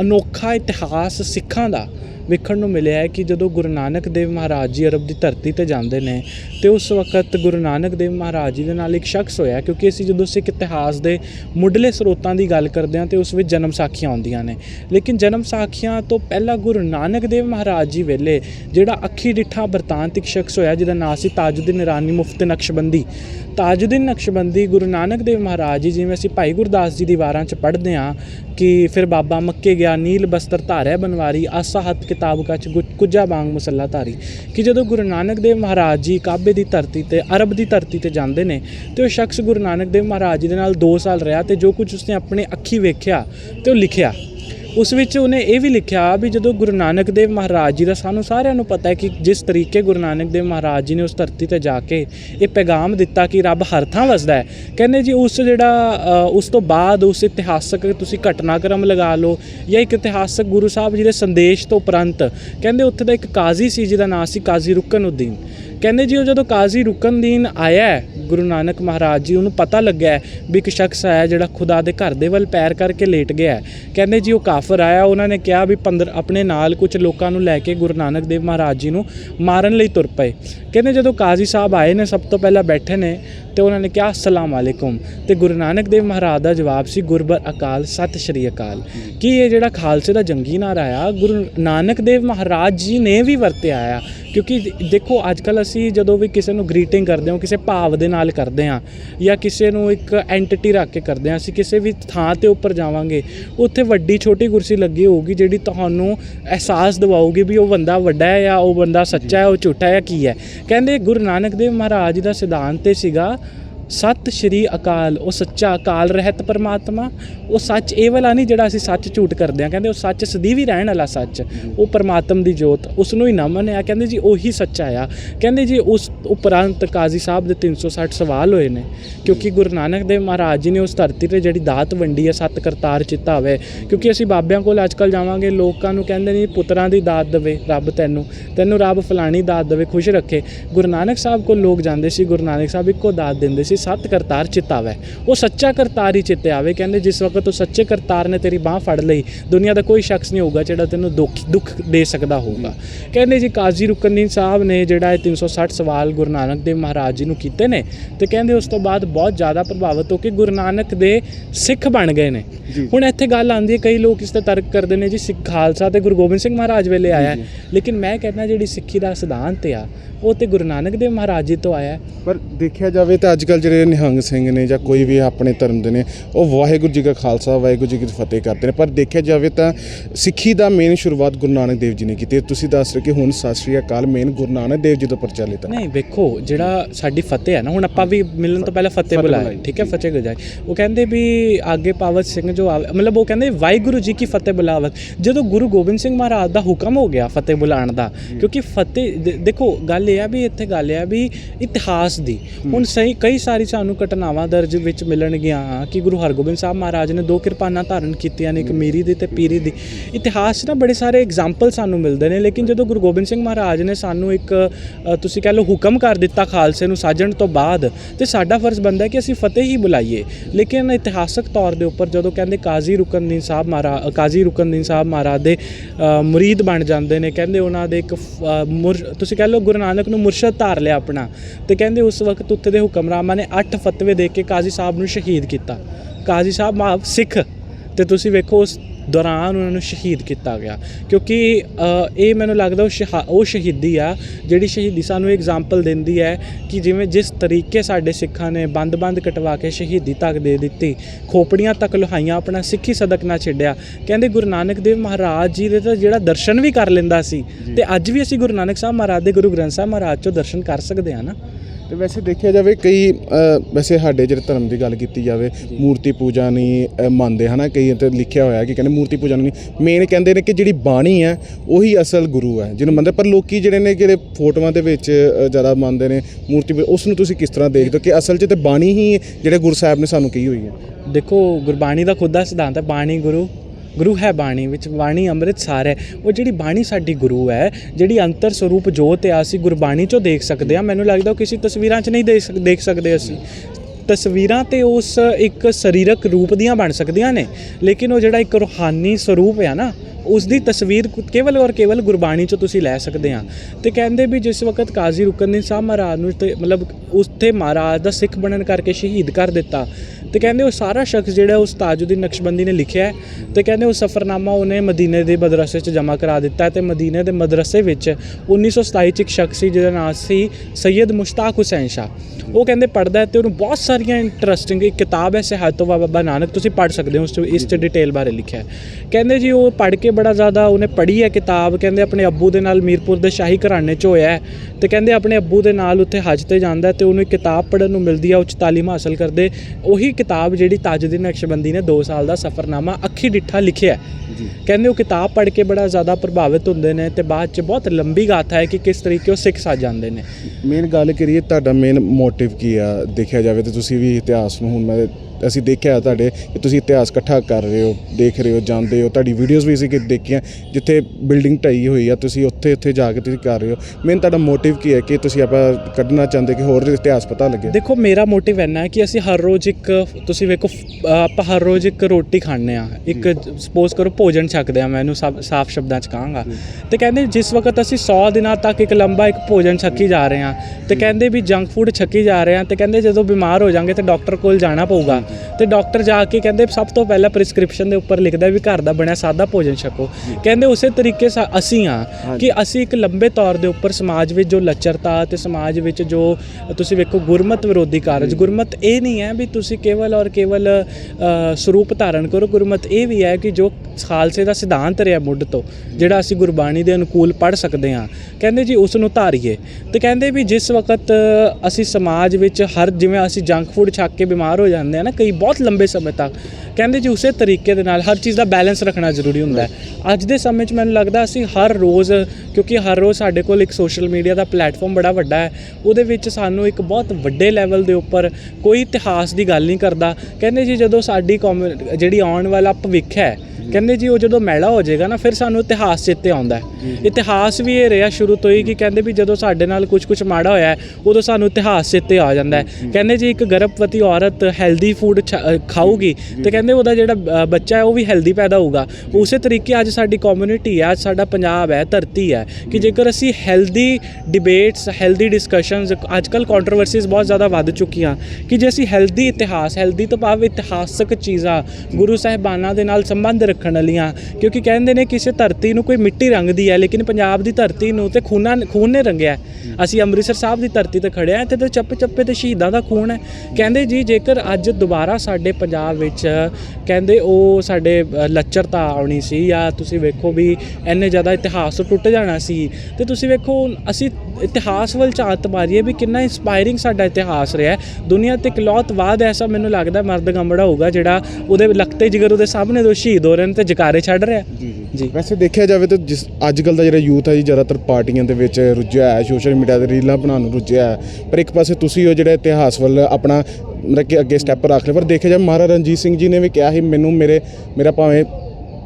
ਅਨੋਖਾ ਇਤਿਹਾਸ ਸਿੱਖਾਂ ਦਾ ਵੇਖਣ ਨੂੰ ਮਿਲਿਆ ਹੈ ਕਿ ਜਦੋਂ ਗੁਰੂ ਨਾਨਕ ਦੇਵ ਮਹਾਰਾਜ ਜੀ ਅਰਬ ਦੀ ਧਰਤੀ ਤੇ ਜਾਂਦੇ ਨੇ ਤੇ ਉਸ ਵਕਤ ਗੁਰੂ ਨਾਨਕ ਦੇਵ ਮਹਾਰਾਜ ਜੀ ਦੇ ਨਾਲ ਇੱਕ ਸ਼ਖਸ ਹੋਇਆ ਕਿਉਂਕਿ ਅਸੀਂ ਜਦੋਂ ਸਿੱਖ ਇਤਿਹਾਸ ਦੇ ਮੁੱਢਲੇ ਸਰੋਤਾਂ ਦੀ ਗੱਲ ਕਰਦੇ ਹਾਂ ਤੇ ਉਸ ਵਿੱਚ ਜਨਮ ਸਾਖੀਆਂ ਆਉਂਦੀਆਂ ਨੇ। ਲੇਕਿਨ ਜਨਮ ਸਾਖੀਆਂ ਤੋਂ ਪਹਿਲਾਂ ਗੁਰੂ ਨਾਨਕ ਦੇਵ ਮਹਾਰਾਜ ਜੀ ਵੇਲੇ ਜਿਹੜਾ ਅੱਖੀ ਡਿੱਠਾ ਬਰਤਾਂਤ ਇੱਕ ਸ਼ਖਸ ਹੋਇਆ, ਜਿਹਦਾ ਨਾਂ ਸੀ ਤਾਜੁਦੀਨ ਇਰਾਨੀ ਮੁਫਤ ਨਕਸ਼ਬੰਦੀ। ਤਾਜੁਦੀਨ ਨਕਸ਼ਬੰਦੀ ਗੁਰੂ ਨਾਨਕ ਦੇਵ ਮਹਾਰਾਜ ਜੀ, ਜਿਵੇਂ ਅਸੀਂ ਭਾਈ ਗੁਰਦਾਸ ਜੀ ਦੀ ਵਾਰਾਂ 'ਚ ਪੜ੍ਹਦੇ ਹਾਂ ਕਿ ਫਿਰ ਬਾਬਾ ਮੱਕੇ ਗਿਆ, ਨੀਲ ਬਸਤਰ ਧਾਰਿਆ, ਬਨਵਾਰੀ ਆਸਾ ਹੱਥ ਕਿਤਾਬ ਕਛ ਗੁ- ਕੁੱਜਾ ਬਾਂਗ ਮੁਸੱਲਾ ਧਾਰੀ, ਕਿ ਜਦੋਂ ਗੁਰੂ ਨਾਨਕ ਦੇਵ ਮਹਾਰਾਜ ਜੀ ਕਾਬੇ ਦੀ ਧਰਤੀ ਤੇ, ਅਰਬ ਦੀ ਧਰਤੀ ਤੇ ਜਾਂਦੇ ਨੇ, ਤੇ ਉਹ ਸ਼ਖਸ ਗੁਰੂ ਨਾਨਕ ਦੇਵ ਮਹਾਰਾਜ ਜੀ ਦੇ ਨਾਲ 2 ਸਾਲ ਰਿਹਾ ਤੇ ਜੋ ਕੁਝ ਉਸਨੇ ਆਪਣੇ ਅੱਖੀ ਵੇਖਿਆ ਤੇ ਉਹ ਲਿਖਿਆ। ਉਸ ਵਿੱਚ ਉਹਨੇ ਇਹ ਵੀ ਲਿਖਿਆ ਵੀ ਜਦੋਂ ਗੁਰੂ ਨਾਨਕ ਦੇਵ ਮਹਾਰਾਜ ਜੀ ਦਾ ਸਾਨੂੰ ਸਾਰਿਆਂ ਨੂੰ ਪਤਾ ਹੈ ਕਿ ਜਿਸ ਤਰੀਕੇ ਗੁਰੂ ਨਾਨਕ ਦੇਵ ਮਹਾਰਾਜ ਜੀ ਨੇ ਉਸ ਧਰਤੀ ਤੇ ਜਾ ਕੇ ਇਹ ਪੈਗਾਮ ਦਿੱਤਾ ਕਿ ਰੱਬ ਹਰ ਥਾਂ ਵਸਦਾ ਹੈ। ਕਹਿੰਦੇ ਜੀ ਉਸ ਜਿਹੜਾ ਉਸ ਤੋਂ ਬਾਅਦ ਉਸ ਇਤਿਹਾਸਕ ਤੁਸੀਂ ਘਟਨਾਕ੍ਰਮ ਲਗਾ ਲਓ ਜਾਂ ਇੱਕ ਇਤਿਹਾਸਕ ਗੁਰੂ ਸਾਹਿਬ ਜੀ ਦੇ ਸੰਦੇਸ਼ ਤੋਂ ਉਪਰੰਤ, ਕਹਿੰਦੇ ਉੱਥੇ ਦਾ ਇੱਕ ਕਾਜ਼ੀ ਸੀ ਜਿਹਦਾ ਨਾਂ ਸੀ ਕਾਜ਼ੀ ਰੁਕਨਉਦੀਨ ਕਹਿੰਦੇ ਜੀ, ਉਹ ਜਦੋਂ ਕਾਜ਼ੀ ਰੁਕਨਦੀਨ ਆਇਆ ਗੁਰੂ ਨਾਨਕ ਮਹਾਰਾਜ ਜੀ, ਉਹਨੂੰ ਪਤਾ ਲੱਗਿਆ ਵੀ ਇੱਕ ਸ਼ਖਸ ਆਇਆ ਜਿਹੜਾ ਖੁਦਾ ਦੇ ਘਰ ਦੇ ਵੱਲ ਪੈਰ ਕਰਕੇ ਲੇਟ ਗਿਆ ਕਹਿੰਦੇ ਜੀ, ਉਹ ਕਾਫਰ ਆਇਆ, ਉਹਨਾਂ ਨੇ ਕਿਹਾ ਵੀ 15 ਆਪਣੇ ਨਾਲ ਕੁਝ ਲੋਕਾਂ ਨੂੰ ਲੈ ਕੇ ਗੁਰੂ ਨਾਨਕ ਦੇਵ ਮਹਾਰਾਜ ਜੀ ਨੂੰ ਮਾਰਨ ਲਈ ਤੁਰ ਪਏ। ਕਹਿੰਦੇ ਜਦੋਂ ਕਾਜ਼ੀ ਸਾਹਿਬ ਆਏ ਨੇ, ਸਭ ਤੋਂ ਪਹਿਲਾਂ ਬੈਠੇ ਨੇ ਤੇ ਉਹਨਾਂ ਨੇ ਕਿਹਾ, ਅਸਲਾਮ ਵਾਲੇਕੁਮ ਤੇ ਗੁਰੂ ਨਾਨਕ ਦੇਵ ਮਹਾਰਾਜ ਦਾ ਜਵਾਬ ਸੀ, ਗੁਰਬਰ ਅਕਾਲ, ਸਤਿ ਸ਼੍ਰੀ ਅਕਾਲ। ਕਿ ਇਹ ਜਿਹੜਾ ਖਾਲਸੇ ਦਾ ਜੰਗੀ ਨਾਰਾ ਆ ਗੁਰੂ ਨਾਨਕ ਦੇਵ ਮਹਾਰਾਜ ਜੀ ਨੇ ਵੀ ਵਰਤਿਆ ਆ? ਕਿਉਂਕਿ ਦੇਖੋ ਅੱਜ ਕੱਲ ਅਸੀਂ ਜਦੋਂ ਵੀ ਕਿਸੇ ਨੂੰ ਗ੍ਰੀਟਿੰਗ ਕਰਦੇ ਹਾਂ ਕਿਸੇ ਭਾਵ ਦੇ ਨਾਲ ਕਰਦੇ ਹਾਂ ਜਾਂ ਕਿਸੇ ਨੂੰ ਇੱਕ ਐਂਟੀਟੀ ਰੱਖ ਕੇ ਕਰਦੇ ਹਾਂ, ਅਸੀਂ ਕਿਸੇ ਵੀ ਥਾਂ ਤੇ ਉੱਪਰ ਜਾਵਾਂਗੇ, ਉੱਥੇ ਵੱਡੀ ਛੋਟੀ ਕੁਰਸੀ ਲੱਗੀ ਹੋਊਗੀ ਜਿਹੜੀ ਤੁਹਾਨੂੰ ਅਹਿਸਾਸ ਦਿਵਾਊਗੀ ਵੀ ਉਹ ਬੰਦਾ ਵੱਡਾ ਹੈ ਜਾਂ ਉਹ ਬੰਦਾ ਸੱਚਾ ਹੈ, ਉਹ ਝੂਠਾ ਹੈ ਕੀ ਹੈ। ਕਹਿੰਦੇ ਗੁਰੂ ਨਾਨਕ ਦੇਵ ਮਹਾਰਾਜ ਜੀ ਦਾ ਸਿਧਾਂਤ ਇਹ ਸੀਗਾ ਸਤਿ ਸ਼੍ਰੀ ਅਕਾਲ, ਉਹ ਸੱਚਾ ਅਕਾਲ ਰਹਿਤ ਪਰਮਾਤਮਾ। ਉਹ ਸੱਚ ਇਹ ਵਾਲਾ ਨਹੀਂ ਜਿਹੜਾ ਅਸੀਂ ਸੱਚ ਝੂਠ ਕਰਦੇ ਆ ਕਹਿੰਦੇ ਉਹ ਸੱਚ ਸਦੀਵੀ ਰਹਿਣ ਵਾਲਾ ਸੱਚ। ਉਹ ਪਰਮਾਤਮ ਦੀ ਜੋਤ ਉਸ ਨੂੰ ਹੀ ਨਮਨ ਆ ਕਹਿੰਦੇ ਜੀ ਉਹੀ ਸੱਚਾ ਆ। ਕਹਿੰਦੇ ਜੀ ਉਸ ਉਪਰੰਤ ਕਾਜ਼ੀ ਸਾਹਿਬ ਦੇ 360 ਸਵਾਲ ਹੋਏ ਨੇ। ਕਿਉਂਕਿ ਗੁਰੂ ਨਾਨਕ ਦੇਵ ਮਹਾਰਾਜ ਜੀ ਨੇ ਉਸ ਧਰਤੀ ਤੇ ਜਿਹੜੀ ਦਾਤ ਵੰਡੀ ਹੈ, ਸਤ ਕਰਤਾਰ ਚਿੱਤਾ ਹੋਵੇ। ਕਿਉਂਕਿ ਅਸੀਂ ਬਾਬਿਆਂ ਕੋਲ ਅੱਜਕੱਲ ਜਾਵਾਂਗੇ, ਲੋਕਾਂ ਨੂੰ ਕਹਿੰਦੇ ਨੇ ਪੁੱਤਰਾਂ ਦੀ ਦਾਤ ਦੇਵੇ ਰੱਬ ਤੈਨੂੰ। ਤੈਨੂੰ ਰੱਬ ਫਲਾਣੀ ਦਾਤ ਦੇਵੇ, ਖੁਸ਼ ਰੱਖੇ। ਗੁਰੂ ਨਾਨਕ ਸਾਹਿਬ ਕੋਲ ਲੋਕ ਜਾਂਦੇ ਸੀ, ਗੁਰੂ ਨਾਨਕ ਸਾਹਿਬ ਇੱਕੋ ਦਾਤ ਦਿੰਦੇ ਸੀ ਸਤ ਕਰਤਾਰ ਚਿਤਾਵੇ ਉਹ ਸੱਚਾ ਕਰਤਾਰ ਹੀ ਚਿੱਤੇ ਆਵੇ ਕਹਿੰਦੇ ਜਿਸ ਵਕਤ ਉਹ ਸੱਚੇ ਕਰਤਾਰ ਨੇ ਤੇਰੀ ਬਾਹ ਫੜ ਲਈ ਦੁਨੀਆ ਦਾ ਕੋਈ ਸ਼ਖਸ ਨਹੀਂ ਹੋਊਗਾ ਜਿਹੜਾ ਤੈਨੂੰ ਦੁੱਖ ਦੁੱਖ ਦੇ ਸਕਦਾ ਹੋਊਗਾ ਕਹਿੰਦੇ ਜੀ ਕਾਜ਼ੀ ਰੁਕਨਦੀਨ ਸਾਹਿਬ ਨੇ ਜਿਹੜਾ ਇਹ 360 ਸਵਾਲ ਗੁਰੂ ਨਾਨਕ ਦੇਵ ਮਹਾਰਾਜ ਜੀ ਨੂੰ ਕੀਤੇ ਨੇ ਤੇ ਕਹਿੰਦੇ ਉਸ ਤੋਂ ਬਾਅਦ ਬਹੁਤ ਜ਼ਿਆਦਾ ਪ੍ਰਭਾਵਿਤ ਹੋ ਕੇ ਗੁਰੂ ਨਾਨਕ ਦੇ ਸਿੱਖ ਬਣ ਗਏ ਨੇ। ਹੁਣ ਇੱਥੇ ਗੱਲ ਆਉਂਦੀ ਹੈ ਕਈ ਲੋਕ ਇਸ ਤੇ ਤਰਕ ਕਰਦੇ ਨੇ ਜੀ ਸਿੱਖ ਖਾਲਸਾ ਤੇ ਗੁਰੂ ਗੋਬਿੰਦ ਸਿੰਘ ਮਹਾਰਾਜ ਵੇਲੇ ਆਇਆ। ਲੇਕਿਨ ਮੈਂ ਕਹਿੰਦਾ ਜਿਹੜੀ ਸਿੱਖੀ ਦਾ ਸਿਧਾਂਤ ਆ ਉਹ ਤੇ ਗੁਰੂ ਨਾਨਕ ਦੇਵ ਮਹਾਰਾਜ ਜੀ ਤੋਂ ਆਇਆ। ਪਰ ਦੇਖਿਆ ਜਾਵੇ ਤਾਂ ਅੱਜ ਕੱਲ ਜਿਹੜੇ ਨਿਹੰਗ ਸਿੰਘ ਨੇ ਜਾਂ ਕੋਈ ਵੀ ਆਪਣੇ ਧਰਮ ਦੇ ਨੇ ਉਹ ਵਾਹਿਗੁਰੂ ਜੀ ਕਾ ਖਾਲਸਾ ਵਾਹਿਗੁਰੂ ਜੀ ਕੀ ਫਤਿਹ ਕਰਦੇ ਨੇ। ਪਰ ਦੇਖਿਆ ਜਾਵੇ ਤਾਂ ਸਿੱਖੀ ਦਾ ਮੇਨ ਸ਼ੁਰੂਆਤ ਗੁਰੂ ਨਾਨਕ ਦੇਵ ਜੀ ਨੇ ਕੀਤੀ। ਤੁਸੀਂ ਦੱਸ ਰਹੇ ਕਿ ਹੁਣ ਸਤਿ ਸ੍ਰੀ ਅਕਾਲ ਮੇਨ ਗੁਰੂ ਨਾਨਕ ਦੇਵ ਜੀ ਤੋਂ ਪ੍ਰਚਲਿਤ ਹੈ। ਨਹੀਂ ਵੇਖੋ ਜਿਹੜਾ ਸਾਡੀ ਫਤਿਹ ਹੈ ਨਾ ਹੁਣ ਆਪਾਂ ਵੀ ਮਿਲਣ ਤੋਂ ਪਹਿਲਾਂ ਫਤਿਹ ਬੁਲਾਏ ਠੀਕ ਹੈ ਫਤਿਹ ਗੁਜਾਈ ਉਹ ਕਹਿੰਦੇ ਵੀ ਆਗੇ ਪਾਵਤ ਸਿੰਘ ਜੋ ਆਵੇ ਮਤਲਬ ਉਹ ਕਹਿੰਦੇ ਵਾਹਿਗੁਰੂ ਜੀ ਕੀ ਫਤਿਹ ਬੁਲਾਵਤ। ਜਦੋਂ ਗੁਰੂ ਗੋਬਿੰਦ ਸਿੰਘ ਮਹਾਰਾਜ ਦਾ ਹੁਕਮ ਹੋ ਗਿਆ ਫਤਿਹ ਬੁਲਾਉਣ ਦਾ ਕਿਉਂਕਿ ਫਤਿਹ ਦੇਖੋ ਗੱਲ ਇਹ ਆ ਵੀ ਇੱਥੇ ਗੱਲ ਇਹ ਆ ਵੀ ਇਤਿਹਾਸ ਦੀ। ਹੁਣ ਸਹੀ ਕਈ ਸਾਰੀ ਸਾਨੂੰ ਘਟਨਾਵਾਂ ਦਰਜ ਵਿੱਚ ਮਿਲਣਗੀਆਂ ਕਿ ਗੁਰੂ ਹਰਗੋਬਿੰਦ ਸਾਹਿਬ ਮਹਾਰਾਜ ਨੇ ਦੋ ਕਿਰਪਾਨਾਂ ਧਾਰਨ ਕੀਤੀਆਂ ਨੇ, ਇੱਕ ਮੀਰੀ ਦੀ ਤੇ ਪੀਰੀ ਦੀ। ਇਤਿਹਾਸ 'ਚ ਨਾ ਬੜੇ ਸਾਰੇ ਐਗਜ਼ਾਮਪਲ ਸਾਨੂੰ ਮਿਲਦੇ ਨੇ, ਲੇਕਿਨ ਜਦੋਂ ਗੁਰੂ ਗੋਬਿੰਦ ਸਿੰਘ ਮਹਾਰਾਜ ਨੇ ਸਾਨੂੰ ਇੱਕ ਤੁਸੀਂ ਕਹਿ ਲਓ ਹੁਕਮ ਕਰ ਦਿੱਤਾ ਖਾਲਸੇ ਨੂੰ ਸਾਜਣ ਤੋਂ ਬਾਅਦ, ਤੇ ਸਾਡਾ ਫਰਜ਼ ਬਣਦਾ ਕਿ ਅਸੀਂ ਫਤਿਹ ਹੀ ਬੁਲਾਈਏ। ਲੇਕਿਨ ਇਤਿਹਾਸਕ ਤੌਰ ਦੇ ਉੱਪਰ ਜਦੋਂ ਕਹਿੰਦੇ ਕਾਜ਼ੀ ਰੁਕਨਦੀਨ ਸਾਹਿਬ ਮਹਾਰਾਜ ਕਾਜ਼ੀ ਰੁਕਨਦੀਨ ਸਾਹਿਬ ਮਹਾਰਾਜ ਦੇ ਮੁਰੀਦ ਬਣ ਜਾਂਦੇ ਨੇ, ਕਹਿੰਦੇ ਉਹਨਾਂ ਦੇ ਇੱਕ ਮੁਰ- ਤੁਸੀਂ ਕਹਿ ਲਓ ਗੁਰੂ ਨਾਨਕ ਨੂੰ ਮੁਰਸ਼ਦ ਧਾਰ ਲਿਆ ਆਪਣਾ, ਤੇ ਕਹਿੰਦੇ ਉਸ ਵਕਤ ਉੱਥੇ ਦੇ ਹੁਕਮਰਾਨਾਂ ਨੇ 8 ਫਤਵੇ ਦੇ ਕੇ ਕਾਜ਼ੀ ਸਾਹਿਬ ਨੂੰ ਸ਼ਹੀਦ ਕੀਤਾ। ਕਾਜ਼ੀ ਸਾਹਿਬ ਮਾ ਸਿੱਖ ਤੇ ਤੁਸੀਂ ਵੇਖੋ ਉਸ ਦੌਰਾਨ ਉਹਨਾਂ ਨੂੰ ਸ਼ਹੀਦ ਕੀਤਾ ਗਿਆ। ਕਿਉਂਕਿ ਇਹ ਮੈਨੂੰ ਲੱਗਦਾ ਉਹ ਸ਼ਹਾ- ਉਹ ਸ਼ਹੀਦੀ ਆ ਜਿਹੜੀ ਸ਼ਹੀਦੀ ਸਾਨੂੰ ਐਗਜ਼ਾਮਪਲ ਦਿੰਦੀ ਹੈ ਕਿ ਜਿਵੇਂ ਜਿਸ ਤਰੀਕੇ ਸਾਡੇ ਸਿੱਖਾਂ ਨੇ ਬੰਦ-ਬੰਦ ਕਟਵਾ ਕੇ ਸ਼ਹੀਦੀ ਤੱਕ ਦੇ ਦਿੱਤੀ ਖੋਪੜੀਆਂ ਤੱਕ ਲੁਹਾਈਆਂ ਆਪਣਾ ਸਿੱਖੀ ਸਦਕ ਨਾ ਛੱਡਿਆ ਕਹਿੰਦੇ ਗੁਰੂ ਨਾਨਕ ਦੇਵ ਮਹਾਰਾਜ ਜੀ ਦੇ ਤਾਂ ਜਿਹੜਾ ਦਰਸ਼ਨ ਵੀ ਕਰ ਲੈਂਦਾ ਸੀ ਤੇ ਅੱਜ ਵੀ ਅਸੀਂ ਗੁਰੂ ਨਾਨਕ ਸਾਹਿਬ ਮਹਾਰਾਜ ਦੇ ਗੁਰੂ ਗ੍ਰੰਥ ਸਾਹਿਬ ਮਹਾਰਾਜ ਚੋਂ ਦਰਸ਼ਨ ਕਰ ਸਕਦੇ ਹਾਂ ਨਾ। ਤੇ ਵੈਸੇ ਦੇਖਿਆ ਜਾਵੇ ਕਈ ਵੈਸੇ ਸਾਡੇ ਜਿਹੜੇ ਧਰਮ ਦੀ ਗੱਲ ਕੀਤੀ ਜਾਵੇ ਮੂਰਤੀ ਪੂਜਾ ਨਹੀਂ ਮੰਨਦੇ ਹਨਾ? ਕਈ ਤੇ ਲਿਖਿਆ ਹੋਇਆ ਕਿ ਕਹਿੰਦੇ ਮੂਰਤੀ ਪੂਜਾ ਨਹੀਂ। ਮੇਨ ਕਹਿੰਦੇ ਨੇ ਕਿ ਜਿਹੜੀ ਬਾਣੀ ਹੈ ਉਹੀ ਅਸਲ ਗੁਰੂ ਹੈ ਜਿਹਨੂੰ ਮੰਨਦੇ। ਪਰ ਲੋਕੀ ਜਿਹੜੇ ਨੇ ਜਿਹੜੇ ਫੋਟੋਆਂ ਦੇ ਵਿੱਚ ਜ਼ਿਆਦਾ ਮੰਨਦੇ ਨੇ ਮੂਰਤੀ ਉਸ ਨੂੰ ਤੁਸੀਂ ਕਿਸ ਤਰ੍ਹਾਂ ਦੇਖਦੇ ਹੋ ਕਿ ਅਸਲ 'ਚ ਤੇ ਬਾਣੀ ਹੀ ਜਿਹੜੇ ਗੁਰੂ ਸਾਹਿਬ ਨੇ ਸਾਨੂੰ ਕਹੀ ਹੋਈ ਹੈ? ਦੇਖੋ ਗੁਰਬਾਣੀ ਦਾ ਖੁਦ ਦਾ ਸਿਧਾਂਤ ਹੈ ਬਾਣੀ ਗੁਰੂ ਗੁਰੂ ਹੈ ਬਾਣੀ ਵਿੱਚ, ਬਾਣੀ ਅੰਮ੍ਰਿਤ ਸਾਰ ਹੈ। ਉਹ ਜਿਹੜੀ ਬਾਣੀ ਸਾਡੀ ਗੁਰੂ ਹੈ, ਜਿਹੜੀ ਅੰਤਰ ਸਰੂਪ ਜੋਤ ਹੈ ਅਸੀਂ ਗੁਰਬਾਣੀ ਚੋਂ ਦੇਖ ਸਕਦੇ ਹਾਂ, ਮੈਨੂੰ ਲੱਗਦਾ ਉਹ ਕਿਸੇ ਤਸਵੀਰਾਂ 'ਚ ਨਹੀਂ ਦੇਖ ਦੇਖ ਸਕਦੇ ਅਸੀਂ। ਤਸਵੀਰਾਂ ਤੇ ਉਸ ਇੱਕ ਸਰੀਰਕ ਰੂਪ ਦੀਆਂ ਬਣ ਸਕਦੀਆਂ ਨੇ, ਲੇਕਿਨ ਉਹ ਜਿਹੜਾ ਇੱਕ ਰੂਹਾਨੀ ਸਰੂਪ ਹੈ ਨਾ ਉਸ ਦੀ ਤਸਵੀਰ ਕੇਵਲ ਔਰ ਕੇਵਲ ਗੁਰਬਾਣੀ ਚੋਂ ਤੁਸੀਂ ਲੈ ਸਕਦੇ ਆ ਤੇ ਕਹਿੰਦੇ ਵੀ ਜਿਸ ਵਕਤ ਕਾਜ਼ੀ ਰੁਕਨਦੀਨ ਸਾਹਿਬ ਮਹਾਰਾਜ ਨੂੰ ਤੇ ਮਤਲਬ ਉੱਥੇ ਮਹਾਰਾਜ ਦਾ ਸਿੱਖ ਬਣਨ ਕਰਕੇ ਸ਼ਹੀਦ ਕਰ ਦਿੱਤਾ। ਤੇ ਕਹਿੰਦੇ ਉਹ ਸਾਰਾ ਸ਼ਖਸ ਜਿਹੜਾ ਉਸ ਤਾਜੁਦੀਨ ਨਕਸ਼ਬੰਦੀ ਨੇ ਲਿਖਿਆ ਹੈ। ਤੇ ਕਹਿੰਦੇ ਉਹ ਸਫਰਨਾਮਾ ਉਹਨੇ ਮਦੀਨੇ ਦੇ ਮਦਰਸੇ 'ਚ ਜਮ੍ਹਾਂ ਕਰਾ ਦਿੱਤਾ ਤੇ ਮਦੀਨੇ ਦੇ ਮਦਰਸੇ ਵਿੱਚ 1927 'ਚ ਇੱਕ ਸ਼ਖਸ ਸੀ, ਜਿਹਦਾ ਨਾਮ ਸੀ ਸੈਯਦ ਮੁਸ਼ਤਾਕ ਹੁਸੈਨ ਸ਼ਾਹ। ਉਹ ਕਹਿੰਦੇ ਪੜਦਾ ਤੇ ਉਹਨੂੰ ਬਹੁਤ ਸਾਰੀਆਂ ਇੰਟਰਸਟਿੰਗ ਇੱਕ ਕਿਤਾਬ ਹੈ ਸਿਹਤ ਬਾਬਾ ਨਾਨਕ, ਤੁਸੀਂ ਪੜ੍ਹ ਸਕਦੇ ਹੋ ਉਸ 'ਚ, ਇਸ 'ਚ ਡਿਟੇਲ ਬਾਰੇ ਲਿਖਿਆ ਹੈ। ਕਹਿੰਦੇ ਜੀ ਉਹ ਪੜ੍ਹ ਕੇ ਬੜਾ ਜ਼ਿਆਦਾ ਉਹਨੇ ਪੜ੍ਹੀ ਹੈ ਕਿਤਾਬ ਕਹਿੰਦੇ ਆਪਣੇ ਅੱਬੂ ਦੇ ਨਾਲ ਮੀਰਪੁਰ ਦੇ ਸ਼ਾਹੀ ਘਰਾਣੇ 'ਚ ਹੋਇਆ ਤੇ ਕਹਿੰਦੇ ਆਪਣੇ ਅੱਬੂ ਦੇ ਨਾਲ ਉੱਥੇ ਹੱਜ ਤੇ ਜਾਂਦਾ ਤੇ ਉਹਨੂੰ ਕਿਤਾਬ ਪੜ੍ਹਨ ਨੂੰ ਮਿਲਦੀ ਹੈ ਉੱਚ ਤਾਲੀਮ ਹਾਸਲ ਕਰਦੇ। ਉਹੀ ਕਿਤਾਬ ਜਿਹੜੀ ਤਾਜੁਦੀਨ ਨਕਸ਼ਬੰਦੀ ਨੇ 2 ਸਾਲ ਦਾ ਸਫਰਨਾਮਾ ਅੱਖੀ ਡਿੱਠਾ ਲਿਖਿਆ ਕਹਿੰਦੇ ਉਹ ਕਿਤਾਬ ਪੜ੍ਹ ਕੇ ਬੜਾ ਜ਼ਿਆਦਾ ਪ੍ਰਭਾਵਿਤ ਹੁੰਦੇ ਨੇ ਤੇ ਬਾਅਦ 'ਚ ਬਹੁਤ ਲੰਬੀ ਗਾਥਾ ਹੈ ਕਿ ਕਿਸ ਤਰੀਕੇ ਉਹ ਸਿੱਖ ਸੱਜ ਜਾਂਦੇ ਨੇ। ਮੇਨ ਗੱਲ ਕਰੀਏ ਤੁਹਾਡਾ ਮੇਨ ਮੋਟਿਵ ਕੀ ਆ? ਦੇਖਿਆ ਜਾਵੇ ਤੇ ਤੁਸੀਂ ਵੀ ਇਤਿਹਾਸ ਨੂੰ ਹੁਣ ਮੈਂ ਅਸੀਂ ਦੇਖਿਆ ਤੁਹਾਡੇ ਕਿ ਤੁਸੀਂ ਇਤਿਹਾਸ ਇਕੱਠਾ ਕਰ ਰਹੇ ਹੋ ਦੇਖ ਰਹੇ ਹੋ ਜਾਣਦੇ ਹੋ। ਤੁਹਾਡੀ ਵੀਡੀਓਜ਼ ਵੀ ਅਸੀਂ ਕਿ ਦੇਖੀਆਂ ਜਿੱਥੇ ਬਿਲਡਿੰਗ ਢਈ ਹੋਈ ਆ ਤੁਸੀਂ ਉੱਥੇ ਉੱਥੇ ਜਾ ਕੇ ਤੁਸੀਂ ਕਰ ਰਹੇ ਹੋ। ਮੇਨ ਤੁਹਾਡਾ ਮੋਟਿਵ ਕੀ ਹੈ ਕਿ ਤੁਸੀਂ ਆਪਾਂ ਕੱਢਣਾ ਚਾਹੁੰਦੇ ਕਿ ਹੋਰ ਇਤਿਹਾਸ ਪਤਾ ਲੱਗੇ? ਦੇਖੋ ਮੇਰਾ ਮੋਟਿਵ ਇੰਨਾ ਹੈ ਕਿ ਅਸੀਂ ਹਰ ਰੋਜ਼ ਇੱਕ ਤੁਸੀਂ ਵੇਖੋ ਆਪਾਂ ਹਰ ਰੋਜ਼ ਇੱਕ ਰੋਟੀ ਖਾਂਦੇ ਆ ਇੱਕ ਸਪੋਜ਼ ਕਰੋ ਭੋਜਨ ਛਕਦੇ ਆ ਮੈਂ ਇਹਨੂੰ ਸਾਫ਼ ਸ਼ਬਦਾਂ 'ਚ ਕਹਾਂਗਾ। ਤੇ ਕਹਿੰਦੇ ਜਿਸ ਵਕਤ ਅਸੀਂ 100 ਦਿਨਾਂ ਤੱਕ ਇੱਕ ਲੰਬਾ ਇੱਕ ਭੋਜਨ ਛਕੀ ਜਾ ਰਹੇ ਆ ਤੇ ਕਹਿੰਦੇ ਵੀ ਜੰਕ ਫੂਡ ਛਕੀ ਜਾ ਰਹੇ ਆ ਤੇ ਕਹਿੰਦੇ ਜਦੋਂ ਬਿਮਾਰ ਹੋ ਜਾਾਂਗੇ ਤੇ ਡਾਕਟਰ ਕੋਲ ਜਾਣਾ ਪਊਗਾ। ਤੇ ਡਾਕਟਰ ਜਾ ਕੇ ਕਹਿੰਦੇ ਸਭ ਤੋਂ ਪਹਿਲਾਂ ਪ੍ਰਿਸਕ੍ਰਿਪਸ਼ਨ ਦੇ ਉੱਪਰ ਲਿਖਦਾ ਵੀ ਘਰ ਦਾ ਬਣਿਆ ਸਾਦਾ ਭੋਜਨ ਛਕੋ। ਕਹਿੰਦੇ ਉਸੇ ਤਰੀਕੇ ਅਸੀਂ ਆ ਕਿ ਅਸੀਂ ਇੱਕ ਲੰਬੇ ਤੌਰ ਦੇ ਉੱਪਰ ਸਮਾਜ ਵਿੱਚ ਜੋ ਲੱਚਰਤਾ ਤੇ ਸਮਾਜ ਵਿੱਚ ਜੋ ਤੁਸੀਂ ਵੇਖੋ ਗੁਰਮਤ ਵਿਰੋਧੀ ਕਾਰਜ ਗੁਰਮਤ ਇਹ ਨਹੀਂ ਹੈ ਵੀ ਤੁਸੀਂ ਕੇਵਲ ਔਰ ਕੇਵਲ ਸਰੂਪ ਧਾਰਨ ਕਰੋ। ਗੁਰਮਤ ਇਹ ਵੀ ਹੈ ਕਿ ਜੋ ਖਾਲਸੇ ਦਾ ਸਿਧਾਂਤ ਰਿਹਾ ਮੁੱਢ ਤੋਂ ਜਿਹੜਾ ਅਸੀਂ ਗੁਰਬਾਣੀ ਦੇ ਅਨੁਕੂਲ ਪੜ ਸਕਦੇ ਹਾਂ। ਕਹਿੰਦੇ ਜੀ ਉਸ ਨੂੰ ਧਾਰੀਏ। ਤੇ ਕਹਿੰਦੇ ਵੀ ਜਿਸ ਵਕਤ ਅਸੀਂ ਸਮਾਜ ਵਿੱਚ ਹਰ ਜਿਵੇਂ ਅਸੀਂ ਜੰਕ ਫੂਡ ਛੱਕ ਕੇ ਬਿਮਾਰ ਹੋ ਜਾਂਦੇ ਆ ਨਾ ਕਈ ਬਹੁਤ ਲੰਬੇ ਸਮੇਂ ਤੱਕ। ਕਹਿੰਦੇ ਜੀ ਉਸੇ ਤਰੀਕੇ ਦੇ ਨਾਲ ਹਰ ਚੀਜ਼ ਦਾ ਬੈਲੈਂਸ ਰੱਖਣਾ ਜ਼ਰੂਰੀ ਹੁੰਦਾ ਹੈ। ਅੱਜ ਦੇ ਸਮੇਂ 'ਚ ਮੈਨੂੰ ਲੱਗਦਾ ਅਸੀਂ ਹਰ ਰੋਜ਼ ਕਿਉਂਕਿ ਹਰ ਰੋਜ਼ ਸਾਡੇ ਕੋਲ ਇੱਕ ਸੋਸ਼ਲ ਮੀਡੀਆ ਦਾ ਪਲੇਟਫਾਰਮ ਬੜਾ ਵੱਡਾ ਹੈ ਉਹਦੇ ਵਿੱਚ ਸਾਨੂੰ ਇੱਕ ਬਹੁਤ ਵੱਡੇ ਲੈਵਲ ਦੇ ਉੱਪਰ ਕੋਈ ਇਤਿਹਾਸ ਦੀ ਗੱਲ ਨਹੀਂ ਕਰਦਾ। ਕਹਿੰਦੇ ਜੀ ਜਦੋਂ ਸਾਡੀ ਜਿਹੜੀ ਆਉਣ ਵਾਲਾ ਭਵਿੱਖ ਹੈ ਕਹਿੰਦੇ ਜੀ ਉਹ ਜਦੋਂ ਮੈਲਾ ਹੋ ਜਾਏਗਾ ਨਾ ਫਿਰ ਸਾਨੂੰ ਇਤਿਹਾਸ ਚੇਤੇ ਆਉਂਦਾ ਹੈ। ਇਤਿਹਾਸ ਵੀ ਇਹ ਰਿਹਾ ਸ਼ੁਰੂ ਤੋਂ ਹੀ ਕਿ ਕਹਿੰਦੇ ਵੀ ਜਦੋਂ ਸਾਡੇ ਨਾਲ ਕੁਝ ਕੁਝ ਮਾੜਾ ਹੋਇਆ ਉਦੋਂ ਸਾਨੂੰ ਇਤਿਹਾਸ ਚੇਤੇ ਆ ਜਾਂਦਾ ਹੈ। ਕਹਿੰਦੇ ਜੀ ਇੱਕ ਗਰਭਵਤੀ ਔਰਤ ਹੈਲਦੀ ਫੂਡ ਖਾਊਗੀ ਤੇ ਕਹਿੰਦੇ ਉਹਦਾ ਜਿਹੜਾ ਬੱਚਾ ਹੈ ਉਹ ਵੀ ਹੈਲਦੀ ਪੈਦਾ ਹੋਊਗਾ। ਉਸੇ ਤਰੀਕੇ ਅੱਜ ਸਾਡੀ ਕਮਿਊਨਿਟੀ ਹੈ ਅੱਜ ਸਾਡਾ ਪੰਜਾਬ ਹੈ ਧਰਤੀ ਹੈ ਕਿ ਜੇਕਰ ਅਸੀਂ ਹੈਲਦੀ ਡਿਬੇਟਸ ਹੈਲਦੀ ਡਿਸਕਸ਼ਨਸ ਅੱਜ ਕੱਲ ਕੰਟਰੋਵਰਸੀਜ਼ ਬਹੁਤ ਜ਼ਿਆਦਾ ਵੱਧ ਚੁੱਕੀਆਂ ਕਿ ਜੇ ਅਸੀਂ ਹੈਲਦੀ ਇਤਿਹਾਸ ਹੈਲਦੀ ਤੋਂ ਭਾਵ ਇਤਿਹਾਸਕ ਚੀਜ਼ਾਂ ਗੁਰੂ ਸਾਹਿਬਾਨਾਂ ਦੇ ਨਾਲ ਸੰਬੰਧ ਰੱਖਣ ਵਾਲੀਆਂ ਕਿਉਂਕਿ ਕਹਿੰਦੇ ਨੇ ਕਿਸੇ ਧਰਤੀ ਨੂੰ ਕੋਈ ਮਿੱਟੀ ਰੰਗਦੀ ਹੈ ਲੇਕਿਨ ਪੰਜਾਬ ਦੀ ਧਰਤੀ ਨੂੰ ਤੇ ਖੂਨਾਂ ਖੂਨ ਨੇ ਰੰਗਿਆ। ਅਸੀਂ ਅੰਮ੍ਰਿਤਸਰ ਸਾਹਿਬ ਦੀ ਧਰਤੀ ਤੇ ਖੜੇ ਆ ਇੱਥੇ ਤੇ ਚੱਪੇ ਚੱਪੇ ਤੇ ਸ਼ਹੀਦਾਂ ਦਾ ਖੂਨ ਹੈ। ਕਹਿੰਦੇ ਜੀ ਜੇਕਰ ਅੱਜ ਦੁਬਾਰਾ ਸਾਡੇ ਪੰਜਾਬ ਵਿੱਚ ਕਹਿੰਦੇ ਉਹ ਸਾਡੇ ਲੱਚਰਤਾ ਆਉਣੀ ਸੀ ਜਾਂ ਤੁਸੀਂ ਵੇਖੋ ਵੀ ਇੰਨੇ ਜ਼ਿਆਦਾ ਇਤਿਹਾਸ ਤੋਂ ਟੁੱਟ ਜਾਣਾ ਸੀ। ਤੇ ਤੁਸੀਂ ਵੇਖੋ ਅਸੀਂ ਇਤਿਹਾਸ ਵੱਲ ਝਾਤ ਮਾਰੀਏ ਵੀ ਕਿੰਨਾ ਇੰਸਪਾਇਰਿੰਗ ਸਾਡਾ ਇਤਿਹਾਸ ਰਿਹਾ। ਦੁਨੀਆ ਤੇ ਇਕਲੌਤਵਾਦ ਐਸਾ ਮੈਨੂੰ ਲੱਗਦਾ ਮਰਦ ਗੰਮੜਾ ਹੋਊਗਾ ਜਿਹੜਾ ਉਹਦੇ ਲਖਤੇ ਜਿਗਰ ਉਹਦੇ ਸਾਹਮਣੇ ਦੋ ਸ਼ਹੀਦ ਹੋ ਰਹੇ ਨੇ ਤੇ ਜਕਾਰੇ ਛੱਡ ਰਿਹਾ। ਜੀ ਵੈਸੇ ਦੇਖਿਆ ਜਾਵੇ ਤਾਂ ਜਿਸ ਅੱਜ ਕੱਲ ਦਾ ਜਿਹੜਾ ਯੂਥ ਹੈ ਜੀ ਜ਼ਿਆਦਾਤਰ ਪਾਰਟੀਆਂ ਦੇ ਵਿੱਚ ਰੁੱਝਿਆ ਹੈ ਸੋਸ਼ਲ ਮੀਡੀਆ ਤੇ ਰੀਲਾਂ ਬਣਾਉਣ ਨੂੰ ਰੁੱਝਿਆ ਹੈ। ਪਰ ਇੱਕ ਪਾਸੇ ਤੁਸੀਂ ਉਹ ਜਿਹੜਾ ਇਤਿਹਾਸ ਵੱਲ ਆਪਣਾ ਮਤਲਬ ਕਿ ਅੱਗੇ ਸਟੈਪ ਰੱਖ ਲਏ ਪਰ ਦੇਖਿਆ ਜਾਵੇ, ਮਹਾਰਾਜਾ ਰਣਜੀਤ ਸਿੰਘ ਜੀ ਨੇ ਵੀ ਕਿਹਾ ਸੀ, ਮੈਨੂੰ ਮੇਰੇ, ਮੇਰਾ ਭਾਵੇਂ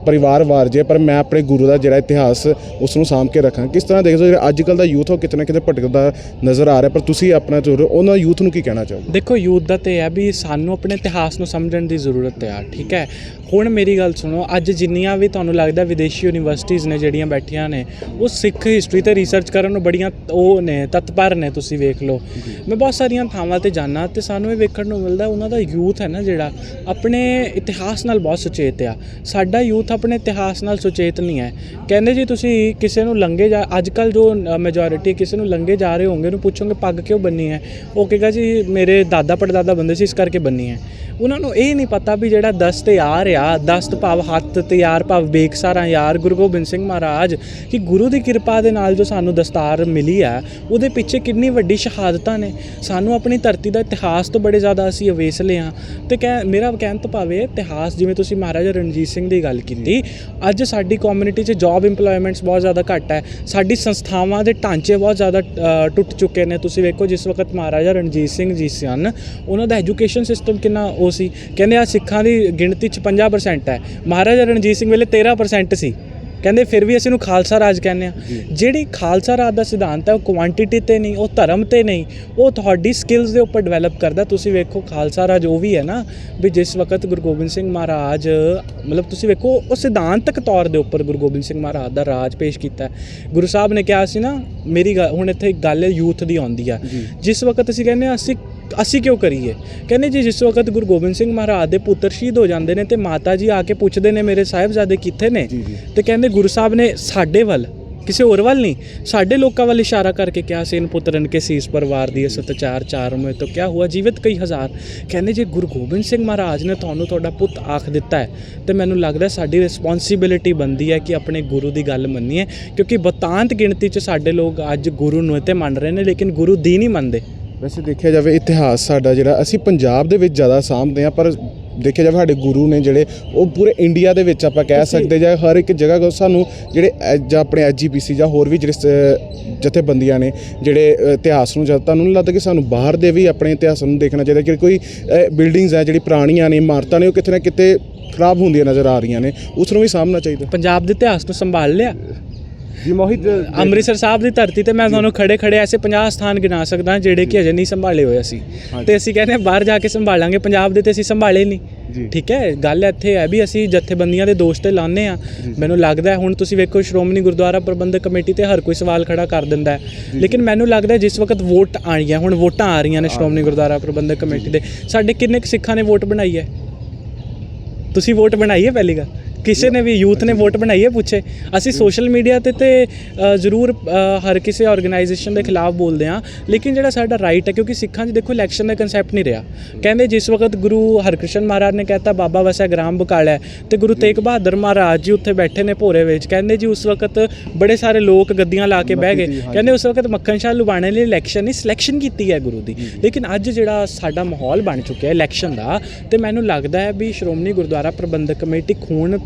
ਪਰਿਵਾਰ ਵਾਰ ਜੇ ਪਰ ਮੈਂ ਆਪਣੇ ਗੁਰੂ ਦਾ ਜਿਹੜਾ ਇਤਿਹਾਸ ਉਸ ਨੂੰ ਸਾਂਭ ਕੇ ਰੱਖਾਂ। ਕਿਸ ਤਰ੍ਹਾਂ ਦੇਖਦੇ ਹੋ ਜਿਹੜਾ ਅੱਜ ਕੱਲ ਦਾ ਯੂਥ ਉਹ ਕਿਤੇ ਨਾ ਕਿਤੇ ਭਟਕਦਾ ਨਜ਼ਰ ਆ ਰਿਹਾ ਪਰ ਤੁਸੀਂ ਆਪਣਾ ਜ਼ਰੂਰ ਉਹਨਾਂ ਯੂਥ ਨੂੰ ਕੀ ਕਹਿਣਾ ਚਾਹੋਗੇ? ਦੇਖੋ ਯੂਥ ਦਾ ਤੇ ਇਹ ਹੈ ਵੀ ਸਾਨੂੰ ਆਪਣੇ ਇਤਿਹਾਸ ਨੂੰ ਸਮਝਣ ਦੀ ਜ਼ਰੂਰਤ ਹੈ ਠੀਕ ਹੈ? ਹੁਣ ਮੇਰੀ ਗੱਲ ਸੁਣੋ ਅੱਜ ਜਿੰਨੀਆਂ ਵੀ ਤੁਹਾਨੂੰ ਲੱਗਦਾ ਵਿਦੇਸ਼ੀ ਯੂਨੀਵਰਸਿਟੀਆਂ ਨੇ ਜਿਹੜੀਆਂ ਬੈਠੀਆਂ ਨੇ ਉਹ ਸਿੱਖ ਹਿਸਟਰੀ ਤੇ ਰਿਸਰਚ ਕਰਨ ਨੂੰ ਬੜੀਆਂ ਉਹ ਨੇ ਤਤਪਰ ਨੇ ਤੁਸੀਂ ਵੇਖ ਲਓ। ਮੈਂ ਬਹੁਤ ਸਾਰੀਆਂ ਥਾਵਾਂ ਤੇ ਜਾਣਾ ਤੇ ਸਾਨੂੰ ਇਹ ਵੇਖਣ ਨੂੰ ਮਿਲਦਾ ਉਹਨਾਂ ਦਾ ਯੂਥ ਹੈ ਨਾ ਜਿਹੜਾ ਆਪਣੇ ਇਤਿਹਾਸ ਨਾਲ ਬਹੁਤ ਸੁਚੇਤ ਆ। ਸਾਡਾ ਯੂਥ ਆਪਣੇ ਇਤਿਹਾਸ ਨਾਲ ਸੁਚੇਤ ਨਹੀਂ ਹੈ। ਕਹਿੰਦੇ ਜੀ, ਤੁਸੀਂ ਕਿਸੇ ਨੂੰ ਲੰਗੇ ਜਾ ਅੱਜ ਕੱਲ ਜੋ ਮੈਜੋਰਿਟੀ ਕਿਸੇ ਨੂੰ ਲੰਗੇ ਜਾ ਰਹੇ ਹੋਗੇ ਉਹਨੂੰ ਪੁੱਛੋਗੇ, ਪੱਗ ਕਿਉਂ ਬੰਨੀ ਹੈ? ਉਹ ਕਹੇਗਾ ਜੀ, ਮੇਰੇ ਦਾਦਾ ਪੜਦਾਦਾ ਬੰਦੇ ਸੀ, ਇਸ ਕਰਕੇ ਬੰਨੀ ਹੈ। ਉਹਨਾਂ ਨੂੰ ਇਹ ਨਹੀਂ ਪਤਾ ਵੀ ਜਿਹੜਾ ਦਸਤ ਯਾਰ ਆ ਦਸਤ ਭਾਵ ਹੱਥ ਤੇ ਯਾਰ ਭਾਵ ਬੇਕਸਾਰਾਂ ਯਾਰ, ਗੁਰੂ ਗੋਬਿੰਦ ਸਿੰਘ ਮਹਾਰਾਜ, ਕਿ ਗੁਰੂ ਦੀ ਕਿਰਪਾ ਦੇ ਨਾਲ ਜੋ ਸਾਨੂੰ ਦਸਤਾਰ ਮਿਲੀ ਆ, ਉਹਦੇ ਪਿੱਛੇ ਕਿੰਨੀ ਵੱਡੀ ਸ਼ਹਾਦਤਾਂ ਨੇ। ਸਾਨੂੰ ਆਪਣੀ ਧਰਤੀ ਦਾ ਇਤਿਹਾਸ ਤੋਂ ਬੜੇ ਜ਼ਿਆਦਾ ਅਸੀਂ ਅਵੇਸਲੇ ਹਾਂ ਤੇ ਕਹਿ, ਮੇਰਾ ਕਹਿਣ ਤੋਂ ਭਾਵੇਂ ਇਤਿਹਾਸ, ਜਿਵੇਂ ਤੁਸੀਂ ਮਹਾਰਾਜਾ ਰਣਜੀਤ ਸਿੰਘ ਦੀ ਗੱਲ ਕੀਤੀ, ਅੱਜ ਸਾਡੀ ਕਮਿਊਨਿਟੀ 'ਚ ਜੌਬ ਇੰਪਲੋਇਮੈਂਟਸ ਬਹੁਤ ਜ਼ਿਆਦਾ ਘੱਟ ਹੈ। ਸਾਡੀ ਸੰਸਥਾਵਾਂ ਦੇ ਢਾਂਚੇ ਬਹੁਤ ਜ਼ਿਆਦਾ ਟੁੱਟ ਚੁੱਕੇ ਨੇ। ਤੁਸੀਂ ਵੇਖੋ, ਜਿਸ ਵਕਤ ਮਹਾਰਾਜਾ ਰਣਜੀਤ ਸਿੰਘ ਜੀ ਸਨ, ਉਹਨਾਂ ਦਾ ਐਜੂਕੇਸ਼ਨ ਸਿਸਟਮ ਕਿੰਨਾ ਉਹ ਸੀ। ਕਹਿੰਦੇ ਆ ਸਿੱਖਾਂ ਦੀ ਗਿਣਤੀ 'ਚ 50% ਹੈ। ਮਹਾਰਾਜਾ ਰਣਜੀਤ ਸਿੰਘ ਵੇਲੇ 13% ਸੀ। ਕਹਿੰਦੇ ਫਿਰ ਵੀ ਅਸੀਂ ਨੂੰ ਖਾਲਸਾ ਰਾਜ ਕਹਿੰਦੇ ਆ ਜਿਹੜੀ ਖਾਲਸਾ ਰਾਜ ਦਾ ਸਿਧਾਂਤ ਹੈ ਉਹ ਕੁਆਂਟੀਟੀ ਤੇ ਨਹੀਂ ਉਹ ਧਰਮ ਤੇ ਨਹੀਂ ਉਹ ਤੁਹਾਡੀ ਸਕਿੱਲਸ ਦੇ ਉੱਪਰ ਡਿਵੈਲਪ ਕਰਦਾ। ਤੁਸੀਂ ਵੇਖੋ ਖਾਲਸਾ ਰਾਜ ਉਹ ਵੀ ਹੈ ਨਾ ਵੀ ਜਿਸ ਵਕਤ ਗੁਰੂ ਗੋਬਿੰਦ ਸਿੰਘ ਮਹਾਰਾਜ ਮਤਲਬ ਤੁਸੀਂ ਵੇਖੋ ਉਹ ਸਿਧਾਂਤਕ ਤੌਰ ਦੇ ਉੱਪਰ ਗੁਰੂ ਗੋਬਿੰਦ ਸਿੰਘ ਮਹਾਰਾਜ ਦਾ ਰਾਜ ਪੇਸ਼ ਕੀਤਾ। ਗੁਰੂ ਸਾਹਿਬ ਨੇ ਕਿਹਾ ਸੀ ਨਾ ਮੇਰੀ ਹੁਣ ਇੱਥੇ ਗੱਲ ਯੂਥ ਦੀ ਆਉਂਦੀ ਆ ਜਿਸ ਵਕਤ ਅਸੀਂ ਕਹਿੰਦੇ ਹਾਂ ਅਸੀਂ ਅਸੀਂ ਕਿਉਂ ਕਰੀਏ? ਕਹਿੰਦੇ ਜੀ ਜਿਸ ਵਕਤ ਗੁਰੂ ਗੋਬਿੰਦ ਸਿੰਘ ਮਹਾਰਾਜ ਦੇ ਪੁੱਤਰ ਸ਼ਹੀਦ ਹੋ ਜਾਂਦੇ ਨੇ ਤੇ ਮਾਤਾ ਜੀ ਆ ਕੇ ਪੁੱਛਦੇ ਨੇ ਮੇਰੇ ਸਾਹਿਬਜ਼ਾਦੇ ਕਿੱਥੇ ਨੇ। ਤੇ ਕਹਿੰਦੇ ਗੁਰੂ ਸਾਹਿਬ ਨੇ ਸਾਡੇ ਵੱਲ ਕਿਸੇ ਹੋਰ ਵੱਲ ਨਹੀਂ ਸਾਡੇ ਲੋਕਾਂ ਵੱਲ ਇਸ਼ਾਰਾ ਕਰਕੇ ਕਿਹਾ ਸੀ ਇਨ ਪੁੱਤਰਨ ਕੇ ਸੀਸ ਪਰਵਾਰ ਦੀ ਸਤਚਾਰ ਚਾਰ ਮੇ ਤਾਂ ਕਿਆ ਹੁਆ ਜੀਵਤ ਕਈ ਹਜ਼ਾਰ। ਕਹਿੰਦੇ ਜੇ ਗੁਰੂ ਗੋਬਿੰਦ ਸਿੰਘ ਮਹਾਰਾਜ ਨੇ ਤੁਹਾਨੂੰ ਤੁਹਾਡਾ ਪੁੱਤ ਆਖ ਦਿੱਤਾ ਹੈ ਤੇ ਮੈਨੂੰ ਲੱਗਦਾ ਸਾਡੀ ਰਿਸਪੌਂਸਿਬਿਲਿਟੀ ਬਣਦੀ ਹੈ ਕਿ ਆਪਣੇ ਗੁਰੂ ਦੀ ਗੱਲ ਮੰਨੀਏ ਕਿਉਂਕਿ ਬਤਾਂਤ ਗਿਣਤੀ 'ਚ ਸਾਡੇ ਲੋਕ ਅੱਜ ਗੁਰੂ ਨੂੰ ਤੇ ਮੰਨ ਰਹੇ ਨੇ ਲੇਕਿਨ ਗੁਰੂ ਦੀ ਨਹੀਂ ਮੰਨਦੇ। ਵੈਸੇ ਦੇਖਿਆ ਜਾਵੇ ਇਤਿਹਾਸ ਸਾਡਾ ਜਿਹੜਾ ਅਸੀਂ ਪੰਜਾਬ ਦੇ ਵਿੱਚ ਜ਼ਿਆਦਾ ਸਾਂਭਦੇ ਆ ਪਰ ਦੇਖਿਆ ਜਾਵੇ ਸਾਡੇ ਗੁਰੂ ਨੇ ਜਿਹੜੇ ਉਹ ਪੂਰੇ ਇੰਡੀਆ ਦੇ ਵਿੱਚ ਆਪਾਂ ਕਹਿ ਸਕਦੇ ਜਾਂ ਹਰ ਇੱਕ ਜਗ੍ਹਾ ਤੋਂ ਸਾਨੂੰ ਜਿਹੜੇ ਜਾਂ ਆਪਣੇ ਐਜੀਪੀਸੀ ਜਾਂ ਹੋਰ ਵੀ ਜਿਹੜੇ ਜਥੇਬੰਦੀਆਂ ਨੇ ਜਿਹੜੇ ਇਤਿਹਾਸ ਨੂੰ ਜਦ ਤੁਹਾਨੂੰ ਨਹੀਂ ਲੱਗਦਾ ਕਿ ਸਾਨੂੰ ਬਾਹਰ ਦੇ ਵੀ ਆਪਣੇ ਇਤਿਹਾਸ ਨੂੰ ਦੇਖਣਾ ਚਾਹੀਦਾ ਕਿ ਕੋਈ ਬਿਲਡਿੰਗਸ ਹੈ ਜਿਹੜੀ ਪੁਰਾਣੀਆਂ ਨੇ ਇਮਾਰਤਾਂ ਨੇ ਉਹ ਕਿਤੇ ਨਾ ਕਿਤੇ ਖਰਾਬ ਹੁੰਦੀਆਂ ਨਜ਼ਰ ਆ ਰਹੀਆਂ ਨੇ ਉਸ ਨੂੰ ਵੀ ਸਾਂਭਣਾ ਚਾਹੀਦਾ। ਪੰਜਾਬ ਦੇ ਇਤਿਹਾਸ ਨੂੰ ਸੰਭਾਲ ਲਿਆ। ਜੀ ਮੋਹਿਤ ਅੰਮ੍ਰਿਤਸਰ ਸਾਹਿਬ ਦੀ ਧਰਤੀ ਤੇ ਮੈਂ ਤੁਹਾਨੂੰ ਖੜੇ ਖੜੇ ਐਸੇ 50 ਸਥਾਨ ਗਿਣਾ ਸਕਦਾ ਜਿਹੜੇ ਕਿ ਅਜੇ ਨਹੀਂ ਸੰਭਾਲੇ ਹੋਏ ਅਸੀਂ। ਤੇ ਅਸੀਂ ਕਹਿੰਦੇ ਬਾਹਰ ਜਾ ਕੇ ਸੰਭਾਲਾਂਗੇ ਪੰਜਾਬ ਦੇ ਤੇ ਅਸੀਂ ਸੰਭਾਲੇ ਨਹੀਂ। ਠੀਕ ਹੈ ਗੱਲ ਇੱਥੇ ਹੈ ਵੀ ਅਸੀਂ ਜਥੇਬੰਦੀਆਂ ਦੇ ਦੋਸ਼ ਤੇ ਲਾਉਂਦੇ ਆ ਮੈਨੂੰ ਲੱਗਦਾ ਹੁਣ ਤੁਸੀਂ ਵੇਖੋ ਸ਼੍ਰੋਮਣੀ ਗੁਰਦੁਆਰਾ ਪ੍ਰਬੰਧਕ ਕਮੇਟੀ ਤੇ ਹਰ ਕੋਈ ਸਵਾਲ ਖੜਾ ਕਰ ਦਿੰਦਾ ਹੈ। ਲੇਕਿਨ ਮੈਨੂੰ ਲੱਗਦਾ ਜਿਸ ਵਕਤ ਵੋਟ ਆਈਆਂ ਹੁਣ ਵੋਟਾਂ ਆ ਰਹੀਆਂ ਨੇ ਸ਼੍ਰੋਮਣੀ ਗੁਰਦੁਆਰਾ ਪ੍ਰਬੰਧਕ ਕਮੇਟੀ ਦੇ। ਸਾਡੇ ਕਿੰਨੇ ਸਿੱਖਾਂ ਨੇ ਵੋਟ ਬਣਾਈ ਹੈ? ਤੁਸੀਂ ਵੋਟ ਬਣਾਈ ਹੈ ਪਹਿਲੀ ਗੱਲ? ਕਿਸੇ ਨੇ ਵੀ ਯੂਥ ਨੇ ਵੋਟ ਬਣਾਈ ਹੈ ਪੁੱਛੇ। ਅਸੀਂ ਸੋਸ਼ਲ ਮੀਡੀਆ ਤੇ ਤੇ ਅ, ਜ਼ਰੂਰ ਅ, ਹਰ ਕਿਸੇ ਆਰਗੇਨਾਈਜੇਸ਼ਨ ਦੇ ਖਿਲਾਫ ਬੋਲਦੇ ਹਾਂ। ਲੇਕਿਨ ਜਿਹੜਾ ਸਾਡਾ ਰਾਈਟ ਹੈ ਕਿਉਂਕਿ ਸਿੱਖਾਂ 'ਚ ਦੇਖੋ ਇਲੈਕਸ਼ਨ ਦਾ ਕਨਸੈਪਟ ਨਹੀਂ ਰਿਹਾ। ਕਹਿੰਦੇ ਜਿਸ ਵਕਤ ਗੁਰੂ ਹਰਕ੍ਰਿਸ਼ਨ ਮਹਾਰਾਜ ਨੇ ਕਹਿਤਾ ਬਾਬਾ ਵਸੈ ਗ੍ਰਾਮ ਬਕਾਲਾ ਹੈ, ਤੇ ਗੁਰੂ ਤੇਗ ਬਹਾਦਰ ਮਹਾਰਾਜ ਜੀ ਉੱਥੇ ਬੈਠੇ ਨੇ ਭੋਰੇ ਵਿੱਚ। ਕਹਿੰਦੇ ਜੀ ਉਸ ਵਕਤ ਬੜੇ ਸਾਰੇ ਲੋਕ ਗੱਦੀਆਂ ਲਾ ਕੇ ਬਹਿ ਗਏ। ਕਹਿੰਦੇ ਉਸ ਵਕਤ ਮੱਖਣ ਸ਼ਾਹ ਲੁਬਾਣੇ ਲਈ ਇਲੈਕਸ਼ਨ ਨਹੀਂ ਸਿਲੈਕਸ਼ਨ ਕੀਤੀ ਹੈ ਗੁਰੂ ਦੀ। ਲੇਕਿਨ ਅੱਜ ਜਿਹੜਾ ਸਾਡਾ ਮਾਹੌਲ ਬਣ ਚੁੱਕਿਆ ਹੈ ਇਲੈਕਸ਼ਨ ਦਾ ਤੇ ਮੈਨੂੰ ਲੱਗਦਾ ਹੈ ਵੀ ਸ਼੍ਰੋਮਣੀ ਗੁਰਦੁਆਰਾ ਪ੍ਰਬੰਧਕ ਕਮੇਟੀ ਖੂਨ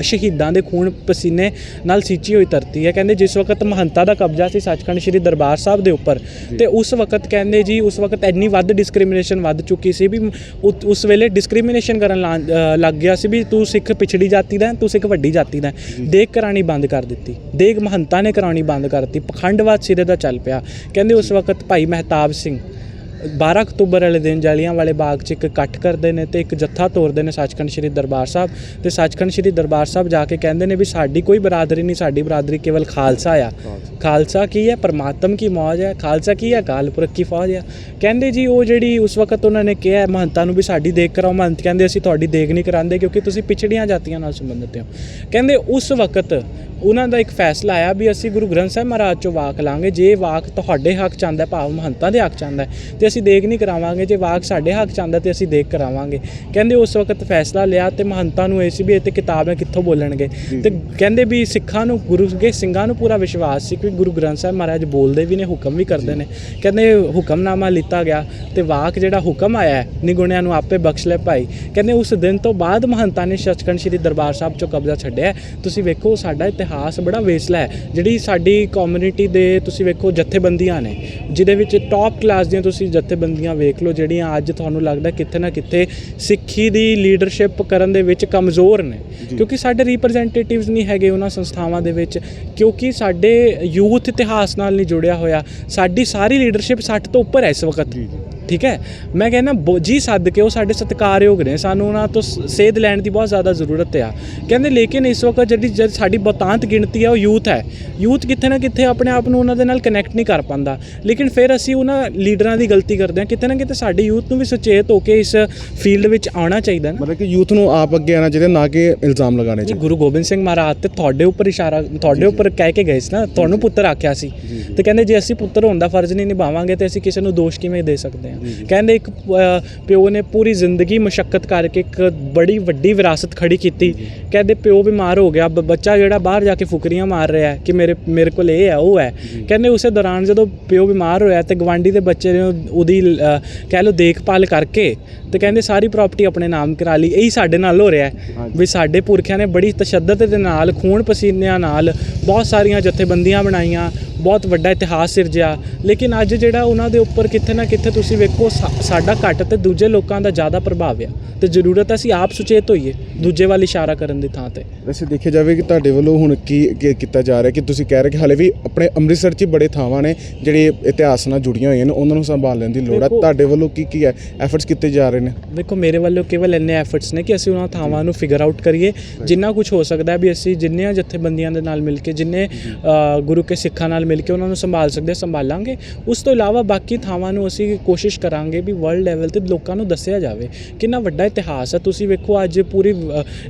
ਸ਼ਹੀਦਾਂ ਦੇ ਖੂਨ ਪਸੀਨੇ ਨਾਲ ਸੀਂਚੀ ਹੋਈ ਧਰਤੀ ਹੈ। ਕਹਿੰਦੇ ਜਿਸ ਵਕਤ ਮਹੰਤਾ ਦਾ ਕਬਜ਼ਾ ਸੀ ਸੱਚਖੰਡ ਸ੍ਰੀ ਦਰਬਾਰ ਸਾਹਿਬ ਦੇ ਉੱਪਰ ਤੇ ਉਸ ਵਕਤ ਕਹਿੰਦੇ ਜੀ ਉਸ ਵਕਤ ਇੰਨੀ ਵੱਧ ਡਿਸਕ੍ਰਿਮੀਨੇਸ਼ਨ ਵੱਧ ਚੁੱਕੀ ਸੀ ਵੀ ਉਸ ਵੇਲੇ ਡਿਸਕ੍ਰਿਮੀਨੇਸ਼ਨ ਕਰਨ ਲੱਗ ਗਿਆ ਸੀ ਵੀ ਤੂੰ ਸਿੱਖ ਪਿਛੜੀ ਜਾਤੀ ਦਾ ਤੂੰ ਸਿੱਖ ਵੱਡੀ ਜਾਤੀ ਦਾ। ਦੇਗ ਕਰਾਣੀ ਬੰਦ ਕਰ ਦਿੱਤੀ। ਦੇਗ ਮਹੰਤਾ ਨੇ ਕਰਾਉਣੀ ਬੰਦ ਕਰ ਦਿੱਤੀ। ਪਖੰਡਵਾਦ ਸਿਰੇ ਦਾ ਚੱਲ ਪਿਆ। ਕਹਿੰਦੇ ਉਸ ਵਕਤ ਭਾਈ ਮਹਿਤਾਬ ਸਿੰਘ 12 ਅਕਤੂਬਰ ਵਾਲੇ ਦਿਨ ਜਾਲੀਆਂ ਵਾਲੇ ਬਾਗ 'ਚ ਇੱਕ ਇਕੱਠ ਕਰਦੇ ਨੇ ਤੇ ਇੱਕ ਜੱਥਾ ਤੋਰਦੇ ਨੇ ਸੱਚਖੰਡ ਸ੍ਰੀ ਦਰਬਾਰ ਸਾਹਿਬ ਤੇ ਸੱਚਖੰਡ ਸ੍ਰੀ ਦਰਬਾਰ ਸਾਹਿਬ ਜਾ ਕੇ ਕਹਿੰਦੇ ਨੇ ਵੀ ਸਾਡੀ ਕੋਈ ਬਰਾਦਰੀ ਨਹੀਂ ਸਾਡੀ ਬਰਾਦਰੀ ਕੇਵਲ ਖਾਲਸਾ ਆ। ਖਾਲਸਾ। ਕੀ ਹੈ? ਪਰਮਾਤਮ ਕੀ ਮੌਜ ਹੈ? ਖਾਲਸਾ ਕੀ ਹੈ? ਅਕਾਲ ਪੁਰਖ ਕੀ ਫੌਜ ਹੈ ਕਹਿੰਦੇ ਜੀ ਉਹ ਜਿਹੜੀ ਉਸ ਵਕਤ ਉਹਨਾਂ ਨੇ ਕਿਹਾ ਮਹੰਤਾਂ ਨੂੰ ਵੀ ਸਾਡੀ ਦੇਖ ਕਰਾਓ। ਮਹੰਤ ਕਹਿੰਦੇ ਅਸੀਂ ਤੁਹਾਡੀ ਦੇਖ ਨਹੀਂ ਕਰਾਂਦੇ ਕਿਉਂਕਿ ਤੁਸੀਂ ਪਿਛੜੀਆਂ ਜਾਤੀਆਂ ਨਾਲ ਸੰਬੰਧਿਤ ਹੋ। ਕਹਿੰਦੇ ਉਸ ਵਕਤ ਉਹਨਾਂ ਦਾ ਇੱਕ ਫੈਸਲਾ ਆਇਆ ਵੀ ਅਸੀਂ ਗੁਰੂ ਗ੍ਰੰਥ ਸਾਹਿਬ ਮਹਾਰਾਜ ਚੋਂ ਵਾਕ ਲਾਂਗੇ। ਜੇ ਵਾਕ ਤੁਹਾਡੇ ਹੱਕ ਚ ਆਂਦਾ ਭਾਵ ਮਹੰਤਾਂ ਦੇ ਹੱਕ ਚ ਆਂਦਾ ਤੇ ਅਸੀਂ ਦੇਖ ਨਹੀਂ ਕਰਾਵਾਂਗੇ ਜੇ ਵਾਕ ਸਾਡੇ ਹੱਕ ਚ ਆਂਦਾ ਤੇ ਅਸੀਂ ਦੇਖ ਕਰਾਵਾਂਗੇ। ਕਹਿੰਦੇ ਉਸ ਵਕਤ ਫੈਸਲਾ ਲਿਆ ਤੇ ਮਹੰਤਾਂ ਨੂੰ ਇਹ ਸੀ ਵੀ ਇਹ ਤੇ ਕਿਤਾਬ ਕਿੱਥੋਂ ਬੋਲਣਗੇ। ਤੇ ਕਹਿੰਦੇ ਵੀ ਸਿੱਖਾਂ ਨੂੰ ਗੁਰੂ ਕੇ ਸਿੰਘਾਂ ਨੂੰ ਪੂਰਾ ਵਿਸ਼ਵਾਸ ਸੀ ਕਿ ਗੁਰੂ ਗ੍ਰੰਥ ਸਾਹਿਬ ਮਹਾਰਾਜ ਬੋਲਦੇ ਵੀ ਨੇ ਹੁਕਮ ਵੀ ਕਰਦੇ ਨੇ। ਕਹਿੰਦੇ ਹੁਕਮਨਾਮਾ ਲਿੱਤਾ ਗਿਆ ਤੇ ਵਾਕ ਜਿਹੜਾ ਹੁਕਮ ਆਇਆ ਹੈ, ਨਿਗੁਣਿਆਂ ਨੂੰ ਆਪੇ ਬਖਸ਼ ਲੈ ਭਾਈ। ਕਹਿੰਦੇ ਉਸ ਦਿਨ ਤੋਂ ਬਾਅਦ ਮਹੰਤਾਂ ਨੇ ਸੱਚਖੰਡ ਸ੍ਰੀ ਦਰਬਾਰ ਸਾਹਿਬ ਚੋਂ ਕਬਜ਼ਾ ਛੱਡਿਆ। ਤੁਸੀਂ ਵੇਖੋ ਸਾਡਾ ਇਤਿਹਾਸ ਬੜਾ ਵੇਸਲਾ ਹੈ। ਜਿਹੜੀ ਸਾਡੀ ਕਮਿਊਨਿਟੀ ਦੇ ਤੁਸੀਂ ਵੇਖੋ ਜਥੇਬੰਦੀਆਂ ਨੇ ਜਿਹਦੇ ਵਿੱਚ ਟੌਪ ਕਲਾਸ ਦੀਆਂ ਤੁਸੀਂ ਜਥੇਬੰਦੀਆਂ ਵੇਖ ਲਓ ਜਿਹੜੀਆਂ ਅੱਜ ਤੁਹਾਨੂੰ ਲੱਗਦਾ ਕਿਤੇ ਨਾ ਕਿਤੇ ਸਿੱਖੀ ਦੀ ਲੀਡਰਸ਼ਿਪ ਕਰਨ ਦੇ ਵਿੱਚ ਕਮਜ਼ੋਰ ਨੇ। ਕਿਉਂਕਿ ਸਾਡੇ ਰਿਪਰੈਜ਼ੈਂਟੇਟਿਵਸ ਨਹੀਂ ਹੈਗੇ ਉਹਨਾਂ ਸੰਸਥਾਵਾਂ ਦੇ ਵਿੱਚ ਕਿਉਂਕਿ ਸਾਡੇ ਯੂਥ ਇਤਿਹਾਸ ਨਾਲ ਨਹੀਂ ਜੁੜਿਆ ਹੋਇਆ। ਸਾਡੀ ਸਾਰੀ ਲੀਡਰਸ਼ਿਪ 60 ਤੋਂ ਉੱਪਰ ਹੈ ਇਸ ਵਕਤ। ਠੀਕ ਹੈ? ਮੈਂ ਕਹਿੰਦਾ ਬੋ- ਜੀ ਸੱਦ ਕੇ ਉਹ ਸਾਡੇ ਸਤਿਕਾਰਯੋਗ ਨੇ ਸਾਨੂੰ ਉਹਨਾਂ ਤੋਂ ਸੇਧ ਲੈਣ ਦੀ ਬਹੁਤ ਜ਼ਿਆਦਾ ਜ਼ਰੂਰਤ ਆ। ਕਹਿੰਦੇ ਲੇਕਿਨ ਇਸ ਵਕਤ ਜਿਹੜੀ ਸਾਡੀ ਬਹੁਤਾਂਤ ਗਿਣਤੀ ਆ ਉਹ ਯੂਥ ਹੈ। ਯੂਥ ਕਿਤੇ ਨਾ ਕਿਤੇ ਆਪਣੇ ਆਪ ਨੂੰ ਉਹਨਾਂ ਦੇ ਨਾਲ ਕਨੈਕਟ ਨਹੀਂ ਕਰ ਪਾਉਂਦਾ। ਲੇਕਿਨ ਫਿਰ ਅਸੀਂ ਉਹਨਾਂ ਲੀਡਰਾਂ ਦੀ ਗਲਤੀ ਕਰਦੇ ਹਾਂ। ਕਿਤੇ ਨਾ ਕਿਤੇ ਸਾਡੇ ਯੂਥ ਨੂੰ ਵੀ ਸੁਚੇਤ ਹੋ ਕੇ ਇਸ ਫੀਲਡ ਵਿੱਚ ਆਉਣਾ ਚਾਹੀਦਾ ਨਾ। ਮਤਲਬ ਕਿ ਯੂਥ ਨੂੰ ਆਪ ਅੱਗੇ ਆਣਾ ਚਾਹੀਦਾ ਨਾ ਕਿ ਇਲਜ਼ਾਮ ਲਗਾਉਣੇ ਜੀ ਚਾਹੀਦੇ। ਗੁਰੂ ਗੋਬਿੰਦ ਸਿੰਘ ਮਹਾਰਾਜ ਤੇ ਤੁਹਾਡੇ ਉੱਪਰ ਇਸ਼ਾਰਾ ਤੁਹਾਡੇ ਉੱਪਰ ਕਹਿ ਕੇ ਗਏ ਸੀ ਨਾ ਤੁਹਾਨੂੰ ਪੁੱਤਰ ਆਖਿਆ ਸੀ। ਤੇ ਕਹਿੰਦੇ ਜੇ ਅਸੀਂ ਪੁੱਤਰ ਹੋਣ ਦਾ ਫਰਜ਼ ਨਹੀਂ ਨਿਭਾਵਾਂਗੇ ਤੇ ਅਸੀਂ ਕਿਸੇ ਨੂੰ ਦੋਸ਼ ਕਿਵੇਂ ਦੇ ਸਕਦੇ ਹਾਂ? ਕਹਿੰਦੇ ਇੱਕ ਪਿਓ ਨੇ ਪੂਰੀ ਜ਼ਿੰਦਗੀ ਮੁਸ਼ਕਲ ਕਰਕੇ ਇੱਕ ਬੜੀ ਵੱਡੀ ਵਿਰਾਸਤ ਖੜੀ ਕੀਤੀ। ਕਹਿੰਦੇ ਪਿਓ ਬਿਮਾਰ ਹੋ ਗਿਆ ਬੱਚਾ ਜਿਹੜਾ ਬਾਹਰ ਜਾ ਕੇ ਫੁਕਰੀਆਂ ਮਾਰ ਰਿਹਾ ਹੈ ਕਿ ਮੇਰੇ ਮੇਰੇ ਕੋਲ ਇਹ ਹੈ ਉਹ ਹੈ। ਕਹਿੰਦੇ ਉਸੇ ਦੌਰਾਨ ਜਦੋਂ ਪਿਓ ਬਿਮਾਰ ਹੋਇਆ ਤੇ ਗਵਾਂਡੀ ਦੇ ਬੱਚੇ ਨੇ ਉਹ- ਉਹਦੀ ਕਹਿ ਲਓ ਦੇਖਭਾਲ ਕਰਕੇ ਤੇ ਕਹਿੰਦੇ ਸਾਰੀ ਪ੍ਰਾਪਰਟੀ ਆਪਣੇ ਨਾਮ ਕਰਾ ਲਈ। ਇਹੀ ਸਾਡੇ ਨਾਲ ਹੋ ਰਿਹਾ ਹੈ ਵੀ ਸਾਡੇ ਪੁਰਖਿਆਂ ਨੇ ਬੜੀ ਤਸ਼ੱਦਦ ਦੇ ਨਾਲ ਖੂਨ ਪਸੀਨਿਆਂ ਨਾਲ ਬਹੁਤ ਸਾਰੀਆਂ ਜਥੇਬੰਦੀਆਂ ਬਣਾਈਆਂ ਬਹੁਤ ਵੱਡਾ ਇਤਿਹਾਸ ਸਿਰਜਿਆ। ਲੇਕਿਨ ਅੱਜ ਜਿਹੜਾ ਉਹਨਾਂ ਦੇ ਉੱਪਰ ਕਿਤੇ ਨਾ ਕਿਤੇ ਤੁਸੀਂ ਵੇਖੋ ਸਾਡਾ ਘੱਟ ਤੇ ਦੂਜੇ ਲੋਕਾਂ ਦਾ ਜ਼ਿਆਦਾ ਪ੍ਰਭਾਵ ਆ। ਤੇ ਜ਼ਰੂਰਤ ਅਸੀਂ ਆਪ ਸੁਚੇਤ ਹੋਈਏ ਦੂਜੇ ਵੱਲ ਇਸ਼ਾਰਾ ਕਰਨ ਦੀ ਥਾਂ ਤੇ। ਵੈਸੇ ਦੇਖਿਆ ਜਾਵੇ ਕਿ ਤੁਹਾਡੇ ਵੱਲੋਂ ਹੁਣ ਕੀ ਕੀਤਾ ਜਾ ਰਿਹਾ ਕਿ ਤੁਸੀਂ ਕਹਿ ਰਹੇ ਕਿ ਹਲੇ ਵੀ ਆਪਣੇ ਅੰਮ੍ਰਿਤਸਰ 'ਚ ਬੜੇ ਥਾਵਾਂ ਨੇ ਜਿਹੜੇ ਇਤਿਹਾਸ ਨਾਲ ਜੁੜੀਆਂ ਹੋਈਆਂ ਨੇ ਉਹਨਾਂ ਨੂੰ ਸੰਭਾਲ ਲੈਣ ਦੀ ਲੋੜ ਹੈ ਦੇਖੋ- ਤੁਹਾਡੇ ਵੱਲੋਂ ਕੀ ਕੀ ਹੈ ਐਫਰਟਸ ਕੀਤੇ ਜਾ ਰਹੇ ਨੇ? ਵੇਖੋ ਮੇਰੇ ਵੱਲੋਂ ਕੇਵਲ ਇੰਨੇ ਐਫਰਟਸ ਨੇ ਕਿ ਅਸੀਂ ਉਹਨਾਂ ਥਾਵਾਂ ਨੂੰ ਫਿਗਰ ਆਊਟ ਕਰੀਏ। ਜਿੰਨਾ ਕੁਝ ਹੋ ਸਕਦਾ ਵੀ ਅਸੀਂ ਜਿੰਨੀਆਂ ਜਥੇਬੰਦੀਆਂ ਦੇ ਨਾਲ ਮਿਲ ਕੇ ਜਿੰਨੇ ਗੁਰੂ ਕੇ ਸਿੱਖਾਂ ਨਾਲ ਮਿਲ ਕੇ ਉਹਨਾਂ ਨੂੰ ਸੰਭਾਲ ਸਕਦੇ ਸੰਭਾਲਾਂਗੇ। ਉਸ ਤੋਂ ਇਲਾਵਾ ਬਾਕੀ ਥਾਵਾਂ ਨੂੰ ਅਸੀਂ ਕੋਸ਼ਿਸ਼ ਕਰਾਂਗੇ ਵੀ ਵਰਲਡ ਲੈਵਲ ਤੇ ਲੋਕਾਂ ਨੂੰ ਦੱਸਿਆ ਜਾਵੇ। ਕਿੰਨਾ ਵੱਡਾ ਇਤਿਹਾਸ ਹੈ। ਤੁਸੀਂ ਵੇਖੋ ਅੱਜ ਪੂਰੀ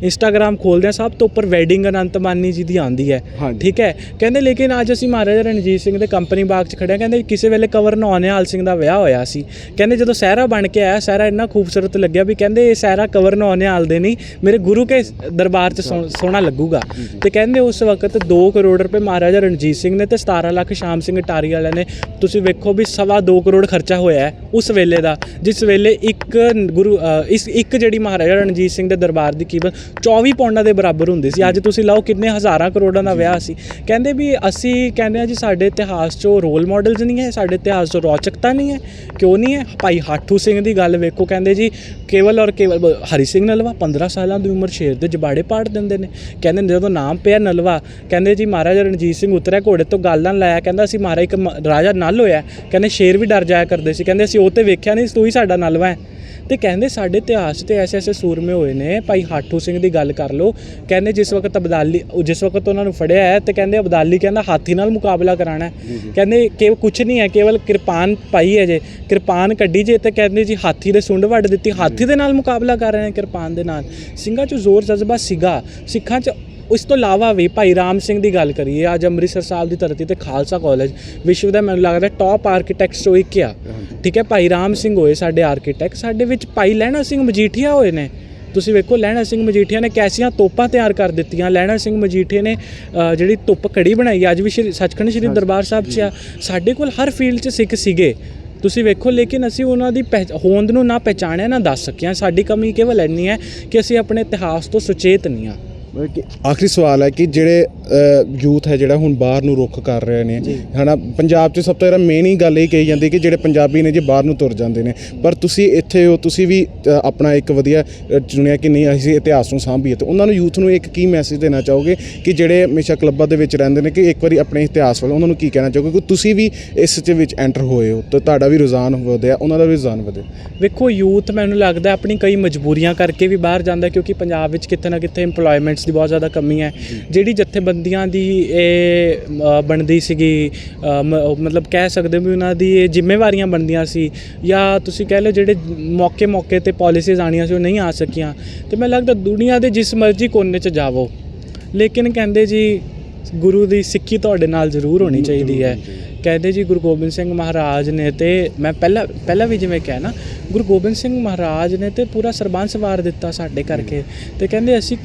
ਇੰਸਟਾਗ੍ਰam ਖੋਲਦੇ ਆ ਸਭ ਤੋਂ ਉੱਪਰ ਵੈਡਿੰਗ ਅਨੰਤ ਮਾਨੀ ਜੀ ਦੀ ਆਂਦੀ ਹੈ। ਠੀਕ ਹੈ? ਕਹਿੰਦੇ ਲੇਕਿਨ ਅੱਜ ਅਸੀਂ ਮਹਾਰਾਜਾ ਰਣਜੀਤ ਸਿੰਘ ਦੇ ਕੰਪਨੀ ਬਾਗ 'ਚ ਖੜੇ ਹਾਂ। ਕਹਿੰਦੇ ਕਿਸੇ ਵੇਲੇ ਕਵਰ ਨਿਹਾਲ ਸਿੰਘ ਦਾ ਵਿਆਹ ਹੋਇਆ ਸੀ। ਕਹਿੰਦੇ ਜਦੋਂ ਸਹਿਰਾ ਬਣ ਕੇ ਆਇਆ ਸਹਿਰਾ ਇੰਨਾ ਖੂਬਸੂਰਤ ਲੱਗਿਆ ਵੀ ਕਹਿੰਦੇ ਇਹ ਸਹਿਰਾ ਕਵਰ ਨਿਹਾਲ ਦੇ ਨਹੀਂ ਮੇਰੇ ਗੁਰੂ ਕੇ ਦਰਬਾਰ 'ਚ ਸੋਹ- ਸੋਹਣਾ ਲੱਗੂਗਾ। ਤੇ ਕਹਿੰਦੇ ਉਸ ਵਕਤ 2 ਕਰੋੜ ਰੁਪਏ ਮਹਾਰਾਜਾ ਰਣਜੀਤ ਸਿੰਘ ਨੇ ਤੇ 17 18 ਲੱਖ ਸ਼ਾਮ ਸਿੰਘ ਟਾਰੀ ਵਾਲਿਆਂ ਨੇ। ਤੁਸੀਂ ਵੇਖੋ ਵੀ ਸਵਾ 2 ਕਰੋੜ ਖਰਚਾ ਹੋਇਆ ਹੈ। ਉਸ ਵੇਲੇ ਦਾ, ਜਿਸ ਵੇਲੇ ਇੱਕ ਗੁਰੂ ਇਸ, ਇੱਕ ਜਿਹੜੀ ਮਹਾਰਾਜਾ ਰਣਜੀਤ ਸਿੰਘ ਦੇ ਦਰਬਾਰ ਦੀ ਕੀਮਤ 24 ਪੌਂਡਾਂ ਦੇ ਬਰਾਬਰ ਹੁੰਦੀ ਸੀ। ਅੱਜ ਤੁਸੀਂ ਲਾਓ ਕਿੰਨੇ ਹਜ਼ਾਰਾਂ ਕਰੋੜਾਂ ਦਾ ਵਿਆਹ ਸੀ। ਕਹਿੰਦੇ ਵੀ ਅਸੀਂ, ਕਹਿੰਦੇ ਆ ਜੀ ਸਾਡੇ ਇਤਿਹਾਸ 'ਚੋਂ ਰੋਲ ਮਾਡਲਸ ਨਹੀਂ ਹੈ, ਸਾਡੇ ਇਤਿਹਾਸ 'ਚੋਂ ਰੌਚਕਤਾ ਨਹੀਂ ਹੈ, ਕਿਉਂ ਨਹੀਂ ਹੈ? ਭਾਈ ਹਾਠੂ ਸਿੰਘ ਦੀ ਗੱਲ ਵੇਖੋ, ਕਹਿੰਦੇ ਜੀ, ਕੇਵਲ ਔਰ ਕੇਵਲ ਹਰੀ ਸਿੰਘ ਨਲਵਾ 15 ਸਾਲਾਂ ਦੀ ਉਮਰ ਸ਼ੇਰ ਦੇ ਜਬਾੜੇ ਪਾੜ ਦਿੰਦੇ ਨੇ। ਕਹਿੰਦੇ ਨੇ ਜਦੋਂ ਨਾਮ ਪਿਆ ਨਲਵਾ, ਕਹਿੰਦੇ ਜੀ ਮਹਾਰਾਜਾ ਰਣਜੀਤ ਸਿੰਘ ਉਤਰਿਆ ਘੋੜੇ ਤੋਂ ਗੱਲ ਨਾਲ ਲਾਇਆ, ਕਹਿੰਦਾ ਅਸੀਂ ਮਹਾਰਾਜ ਇੱਕ ਮ- ਰਾਜਾ ਨਲ ਹੋਇਆ। ਕਹਿੰਦੇ ਸ਼ੇਰ ਵੀ ਡਰ ਜਾਇਆ ਕਰਦੇ ਸੀ। ਕਹਿੰਦੇ ਅਸੀਂ ਉਹ ਤੇ ਵੇਖਿਆ ਨਹੀਂ ਤੂੰ ਹੀ ਸਾਡਾ ਨਲਵਾ ਹੈ। ਤੇ ਕਹਿੰਦੇ ਸਾਡੇ ਇਤਿਹਾਸ ਤੇ ਐਸੇ ਐਸੇ ਸੂਰਮੇ ਹੋਏ ਨੇ ਭਾਈ ਹਾਠੂ ਸਿੰਘ ਦੀ ਗੱਲ ਕਰ ਲਓ। ਕਹਿੰਦੇ ਜਿਸ ਵਕਤ ਅਬਦਾਲੀ ਜਿਸ ਵਕਤ ਉਹਨਾਂ ਨੂੰ ਫੜਿਆ ਹੈ ਤੇ ਕਹਿੰਦੇ ਅਬਦਾਲੀ ਕਹਿੰਦਾ ਹਾਥੀ ਨਾਲ ਮੁਕਾਬਲਾ ਕਰਾਣਾ ਕਹਿੰਦੇ ਕਿ ਕੁਝ ਨਹੀਂ ਹੈ ਕੇਵਲ ਕਿਰਪਾਨ ਪਾਈ ਹੈ ਜੇ ਕਿਰਪਾਨ ਕੱਢੀ ਜੇ ਤੇ ਕਹਿੰਦੇ ਜੀ ਹਾਥੀ ਦੇ ਸੁੰਡ ਵੱਢ ਦਿੱਤੀ। ਹਾਥੀ ਦੇ ਨਾਲ ਮੁਕਾਬਲਾ ਕਰ ਰਹੇ ਨੇ ਕਿਰਪਾਨ ਦੇ ਨਾਲ। ਸਿੰਘਾਂ 'ਚ ਜ਼ੋਰ ਜਜ਼ਬਾ ਸੀਗਾ। ਸਿੱਖਾਂ 'ਚ ਉਸ ਤੋਂ ਇਲਾਵਾ ਵੀ ਭਾਈ ਰਾਮ ਸਿੰਘ ਦੀ ਗੱਲ ਕਰੀਏ ਅੱਜ ਅੰਮ੍ਰਿਤਸਰ ਸਾਹਿਬ ਦੀ ਧਰਤੀ ਤੇ ਖਾਲਸਾ ਕਾਲਜ ਵਿਸ਼ਵ ਦਾ ਮੈਨੂੰ ਲੱਗਦਾ ਟੌਪ ਆਰਕੀਟੈਕਟਸ ਚੋਂ ਇੱਕ ਆ। ਠੀਕ ਹੈ ਭਾਈ ਰਾਮ ਸਿੰਘ ਹੋਏ ਸਾਡੇ ਆਰਕੀਟੈਕਟ ਸਾਡੇ ਵਿੱਚ ਭਾਈ ਲਹਿਣਾ ਸਿੰਘ ਮਜੀਠੀਆ ਹੋਏ ਨੇ। ਤੁਸੀਂ ਵੇਖੋ ਲਹਿਣਾ ਸਿੰਘ ਮਜੀਠੀਆ ਨੇ ਕੈਸੀਆਂ ਤੋਪਾਂ ਤਿਆਰ ਕਰ ਦਿੱਤੀਆਂ। ਲਹਿਣਾ ਸਿੰਘ ਮਜੀਠੀਆ ਨੇ ਜਿਹੜੀ ਧੁੱਪ ਕੜੀ ਬਣਾਈ ਅੱਜ ਵੀ ਸੱਚਖੰਡ ਸ਼੍ਰੀ ਦਰਬਾਰ ਸਾਹਿਬ 'ਚ ਆ। ਸਾਡੇ ਕੋਲ ਹਰ ਫੀਲਡ 'ਚ ਸਿੱਖ ਸੀਗੇ। ਤੁਸੀਂ ਵੇਖੋ ਲੇਕਿਨ ਅਸੀਂ ਉਹਨਾਂ ਦੀ ਹੋਂਦ ਨੂੰ ਨਾ ਪਹਿਚਾਣਿਆ ਨਾ ਦੱਸ ਸਕਿਆ। ਸਾਡੀ ਕਮੀ ਕੇਵਲ ਇੰਨੀ ਹੈ ਕਿ ਅਸੀਂ ਆਪਣੇ ਇਤਿਹਾਸ ਤੋਂ ਸੁਚੇਤ ਨਹੀਂ ਆ ਆਖਰੀ ਸਵਾਲ ਹੈ ਕਿ ਜਿਹੜੇ ਯੂਥ ਹੈ ਜਿਹੜਾ ਹੁਣ ਬਾਹਰ ਨੂੰ ਰੁੱਖ ਕਰ ਰਹੇ ਨੇ ਹਨਾ ਪੰਜਾਬ 'ਚ ਸਭ ਤੋਂ ਜ਼ਿਆਦਾ ਮੇਨ ਹੀ ਗੱਲ ਇਹ ਕਹੀ ਜਾਂਦੀ ਕਿ ਜਿਹੜੇ ਪੰਜਾਬੀ ਨੇ ਜੇ ਬਾਹਰ ਨੂੰ ਤੁਰ ਜਾਂਦੇ ਨੇ। ਪਰ ਤੁਸੀਂ ਇੱਥੇ ਹੋ ਤੁਸੀਂ ਵੀ ਆਪਣਾ ਇੱਕ ਵਧੀਆ ਚੁਣਿਆ ਕਿ ਨਹੀਂ ਅਸੀਂ ਇਤਿਹਾਸ ਨੂੰ ਸਾਂਭੀਏ। ਤੇ ਉਹਨਾਂ ਨੂੰ ਯੂਥ ਨੂੰ ਇੱਕ ਕੀ ਮੈਸੇਜ ਦੇਣਾ ਚਾਹੋਗੇ ਕਿ ਜਿਹੜੇ ਹਮੇਸ਼ਾ ਕਲੱਬਾਂ ਦੇ ਵਿੱਚ ਰਹਿੰਦੇ ਨੇ ਕਿ ਇੱਕ ਵਾਰੀ ਆਪਣੇ ਇਤਿਹਾਸ ਵੱਲ ਉਹਨਾਂ ਨੂੰ ਕੀ ਕਹਿਣਾ ਚਾਹੋਗੇ? ਕਿ ਤੁਸੀਂ ਵੀ ਇਸ 'ਚ ਵਿੱਚ ਐਂਟਰ ਹੋਏ ਹੋ ਤੇ ਤੁਹਾਡਾ ਵੀ ਰੁਝਾਨ ਵਧਿਆ ਉਹਨਾਂ ਦਾ ਵੀ ਰੁਝਾਨ ਵਧੇ ਵੇਖੋ ਯੂਥ ਮੈਨੂੰ ਲੱਗਦਾ ਆਪਣੀ ਕਈ ਮਜਬੂਰੀਆਂ ਕਰਕੇ ਵੀ ਬਾਹਰ ਜਾਂਦਾ ਕਿਉਂਕਿ ਪੰਜਾਬ ਵਿੱਚ ਕਿਤੇ ਨਾ ਕਿਤੇ EMPLOYMENTS ਦੀ ਬਹੁਤ ਜ਼ਿਆਦਾ ਕਮੀ ਹੈ। ਜਿਹੜੀ ਜਥੇਬੰਦੀਆਂ ਦੀ ਇਹ ਬਣਦੀ ਸੀਗੀ ਮਤਲਬ ਕਹਿ ਸਕਦੇ ਵੀ ਉਹਨਾਂ ਦੀ ਇਹ ਜ਼ਿੰਮੇਵਾਰੀਆਂ ਬਣਦੀਆਂ ਸੀ ਜਾਂ ਤੁਸੀਂ ਕਹਿ ਲਓ ਜਿਹੜੇ ਮੌਕੇ ਮੌਕੇ ਤੇ ਪਾਲਿਸੀਜ਼ ਆਣੀਆਂ ਸੀ ਉਹ ਨਹੀਂ ਆ ਸਕੀਆਂ। ਤੇ ਮੈਨੂੰ ਲੱਗਦਾ ਦੁਨੀਆ ਦੇ ਜਿਸ ਮਰਜ਼ੀ ਕੋਨੇ 'ਚ ਜਾਵੋ। ਲੇਕਿਨ ਕਹਿੰਦੇ ਜੀ ਗੁਰੂ ਦੀ ਸਿੱਖੀ ਤੁਹਾਡੇ ਨਾਲ ਜ਼ਰੂਰ ਹੋਣੀ ਚਾਹੀਦੀ ਹੈ। ਕਹਿੰਦੇ ਜੀ ਗੁਰੂ ਗੋਬਿੰਦ ਸਿੰਘ ਮਹਾਰਾਜ ਨੇ ਤੇ ਮੈਂ ਪਹਿਲਾਂ ਪਹਿਲਾਂ ਵੀ ਜਿਵੇਂ ਕਿਹਾ ਨਾ, ਗੁਰੂ ਗੋਬਿੰਦ ਸਿੰਘ ਮਹਾਰਾਜ ਨੇ ਤੇ ਪੂਰਾ ਸਰਬੰਸ ਵਾਰ ਦਿੱਤਾ ਸਾਡੇ ਕਰਕੇ। ਤੇ ਕਹਿੰਦੇ ਅਸੀਂ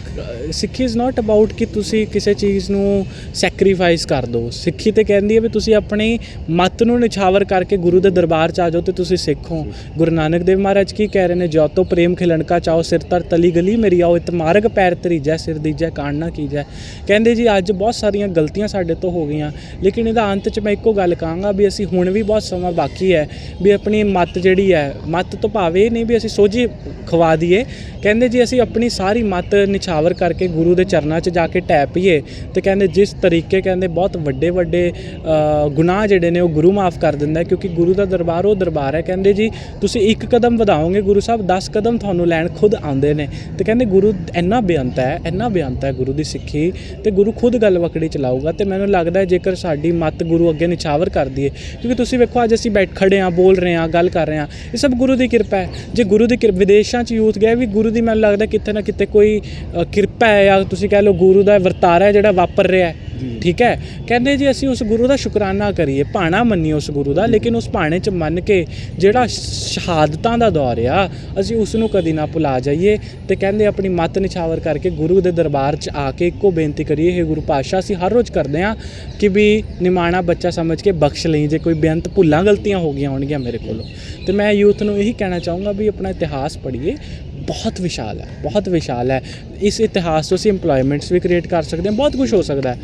ਸਿੱਖੀ ਇਜ਼ ਨਾਟ ਅਬਾਊਟ ਕਿ ਤੁਸੀਂ ਕਿਸੇ ਚੀਜ਼ ਨੂੰ ਸੈਕਰੀਫਾਈਸ ਕਰ ਦਿਓ ਸਿੱਖੀ ਤੇ ਕਹਿੰਦੀ ਹੈ ਵੀ ਤੁਸੀਂ ਆਪਣੀ ਮੱਤ ਨੂੰ ਨਿਛਾਵਰ ਕਰਕੇ ਗੁਰੂ ਦੇ ਦਰਬਾਰ ਚ ਆ ਜਾਓ ਤੇ ਤੁਸੀਂ ਸਿੱਖ ਹੋ। ਗੁਰੂ ਨਾਨਕ ਦੇਵ ਮਹਾਰਾਜ ਕੀ ਕਹਿ ਰਹੇ ਨੇ ਜੋ ਤੋ ਪ੍ਰੇਮ ਖਿਲਣਕਾ ਚਾਓ, ਸਿਰ ਤਰ ਤਲੀ ਗਲੀ ਮੇਰੀ ਆਓ, ਇਤ ਮਾਰਗ ਪੈਰ ਤਰੀਜੈ ਸਿਰ ਦੀਜੈ ਕਾਣ ਨਾ ਕੀਜੈ। ਕਹਿੰਦੇ ਜੀ, ਅੱਜ ਬਹੁਤ ਸਾਰੀਆਂ ਗਲਤੀਆਂ ਸਾਡੇ ਤੋਂ ਹੋ ਗਈਆਂ, ਲੇਕਿਨ ਇਹਦਾ ਅੰਤ ਚ ਮੈਂ ਇੱਕੋ ਗੱਲ ਕਹਾਂਗਾ ਵੀ ਅਸੀਂ ਹੁਣ ਵੀ ਬਹੁਤ ਸਮਾਂ ਬਾਕੀ ਹੈ ਵੀ ਆਪਣੀ ਮੱਤ ਜਿਹੜੀ ਹੈ ਮੱਤ ਤੋਂ ਭਾਵੇਂ ਨਹੀਂ ਵੀ ਅਸੀਂ ਸੋਝੀ ਖਵਾ ਦਈਏ। ਕਹਿੰਦੇ ਜੀ ਅਸੀਂ ਆਪਣੀ ਸਾਰੀ ਮੱਤ ਨਿਛਾਵਰ ਕਰਕੇ ਗੁਰੂ ਦੇ ਚਰਨਾਂ 'ਚ ਜਾ ਕੇ ਟੈ ਪਈਏ ਤੇ ਕਹਿੰਦੇ ਜਿਸ ਤਰੀਕੇ ਕਹਿੰਦੇ ਬਹੁਤ ਵੱਡੇ ਵੱਡੇ ਅ, ਗੁਨਾਹ ਜਿਹੜੇ ਨੇ ਉਹ ਗੁਰੂ ਮਾਫ ਕਰ ਦਿੰਦਾ ਕਿਉਂਕਿ ਗੁਰੂ ਦਾ ਦਰਬਾਰ ਉਹ ਦਰਬਾਰ ਹੈ। ਕਹਿੰਦੇ ਜੀ ਤੁਸੀਂ ਇੱਕ ਕਦਮ ਵਧਾਓਗੇ ਗੁਰੂ ਸਾਹਿਬ 10 ਕਦਮ ਤੁਹਾਨੂੰ ਲੈਣ ਖੁਦ ਆਉਂਦੇ ਨੇ। ਤੇ ਕਹਿੰਦੇ ਗੁਰੂ ਇੰਨਾ ਬੇਅੰਤ ਹੈ ਇੰਨਾ ਬੇਅੰਤ ਹੈ ਗੁਰੂ ਦੀ ਸਿੱਖੀ ਤੇ ਗੁਰੂ ਖੁਦ ਗੱਲ ਵਕੜੀ ਚਲਾਊਗਾ ਤੇ ਮੈਨੂੰ ਲੱਗਦਾ ਜੇਕਰ ਸਾਡੀ ਮੱਤ ਗੁਰੂ ਅੱਗੇ ਨਿਛਾਵਰ ਕਰਦੀ ਹੈ ਕਿਉਂਕਿ ਤੁਸੀਂ ਵੇਖੋ, ਅੱਜ ਅਸੀਂ ਬੈਠ ਖੜੇ ਆ ਬੋਲ ਰਹੇ ਆ ਗੱਲ ਕਰ ਰਹੇ ਆ ਇਹ ਸਭ ਗੁਰੂ ਦੀ ਕਿਰਪਾ ਹੈ। ਜੇ ਗੁਰੂ ਦੀ ਕਿਰਪਾ, ਵਿਦੇਸ਼ਾਂ 'ਚ ਯੂਥ ਗਿਆ ਵੀ ਗੁਰੂ ਦੀ, ਮੈਨੂੰ ਲੱਗਦਾ, ਕਿਤੇ ਨਾ ਕਿਤੇ ਕੋਈ ਕਿਰਪਾ ਹੈ ਜਾਂ ਤੁਸੀਂ ਕਹਿ ਲਓ ਗੁਰੂ ਦਾ ਵਰਤਾਰਾ ਹੈ ਜਿਹੜਾ ਵਾਪਰ ਰਿਹਾ ਹੈ। ਠੀਕ ਹੈ? ਕਹਿੰਦੇ ਜੀ ਅਸੀਂ ਉਸ ਗੁਰੂ ਦਾ ਸ਼ੁਕਰਾਨਾ ਕਰੀਏ, ਭਾਣਾ ਮੰਨੀਏ ਉਸ ਗੁਰੂ ਦਾ, ਲੇਕਿਨ ਉਸ ਭਾਣੇ 'ਚ ਮੰਨ ਕੇ ਜਿਹੜਾ ਸ਼ਹਾਦਤਾਂ ਦਾ ਦੌਰ ਆ, ਅਸੀਂ ਉਸ ਨੂੰ ਕਦੀ ਨਾ ਭੁਲਾ ਜਾਈਏ। ਤੇ ਕਹਿੰਦੇ ਆਪਣੀ ਮੱਤ ਨਿਛਾਵਰ ਕਰਕੇ ਗੁਰੂ ਦੇ ਦਰਬਾਰ 'ਚ ਆ ਕੇ ਇੱਕੋ ਬੇਨਤੀ ਕਰੀਏ ਇਹ ਗੁਰੂ ਪਾਤਸ਼ਾਹ, ਅਸੀਂ ਹਰ ਰੋਜ਼ ਕਰਦੇ ਆ ਕਿ ਵੀ ਨਿਮਾਣਾ ਬੱਚਾ ਸਮਝ ਕੇ ਬਖਸ਼ ਲਈ, ਜੇ ਕੋਈ ਬੇਅੰਤ ਭੁੱਲਾਂ ਗਲਤੀਆਂ ਹੋ ਗਈਆਂ ਹੋਣਗੀਆਂ ਮੇਰੇ ਕੋਲੋਂ। ਤੇ ਮੈਂ ਯੂਥ ਨੂੰ ਇਹੀ ਕਹਿਣਾ ਚਾਹੂੰਗਾ ਵੀ ਆਪਣਾ ਇਤਿਹਾਸ ਪੜ੍ਹੀਏ, ਬਹੁਤ ਵਿਸ਼ਾਲ ਹੈ, ਬਹੁਤ ਵਿਸ਼ਾਲ ਹੈ। ਇਸ ਇਤਿਹਾਸ ਤੋਂ ਅਸੀਂ EMPLOYMENTS ਵੀ ਕ੍ਰੀਏਟ ਕਰ ਸਕਦੇ ਹਾਂ, ਬਹੁਤ ਕੁਝ ਹੋ ਸਕਦਾ ਹੈ।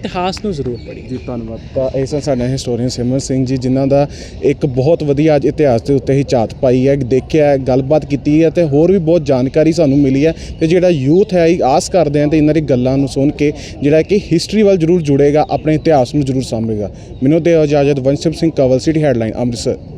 ਇਤਿਹਾਸ ਨੂੰ ਜ਼ਰੂਰ ਪੜ੍ਹੀ ਜੀ ਧੰਨਵਾਦ। ਤਾਂ ਇਹ ਸਨ ਸਾਡੇ ਹਿਸਟੋਰੀਅਨ ਸਿਮਰ ਸਿੰਘ ਜੀ ਜਿਨ੍ਹਾਂ ਦਾ ਇੱਕ ਬਹੁਤ ਵਧੀਆ ਅੱਜ ਇਤਿਹਾਸ ਦੇ ਉੱਤੇ ਹੀ ਝਾਤ ਪਾਈ ਹੈ ਦੇਖਿਆ ਹੈ, ਗੱਲਬਾਤ ਕੀਤੀ ਹੈ ਤੇ ਹੋਰ ਵੀ ਬਹੁਤ ਜਾਣਕਾਰੀ ਸਾਨੂੰ ਮਿਲੀ ਹੈ। ਤੇ ਜਿਹੜਾ ਯੂਥ ਹੈ ਇਹ ਆਸ ਕਰਦੇ ਆ ਤੇ ਇਹਨਾਂ ਦੀ ਗੱਲਾਂ ਨੂੰ ਸੁਣ ਕੇ ਜਿਹੜਾ ਕਿ ਹਿਸਟਰੀ ਵੱਲ ਜ਼ਰੂਰ ਜੁੜੇਗਾ ਆਪਣੇ ਇਤਿਹਾਸ ਨੂੰ ਜ਼ਰੂਰ ਸਾਂਭੇਗਾ। ਮੈਨੂੰ ਤੇ ਇਜਾਜ਼ਤ ਵੰਸ਼ਪ ਸਿੰਘ ਕਵਲ ਸਿਟੀ ਹੈਡਲਾਈਨ ਅੰਮ੍ਰਿਤਸਰ।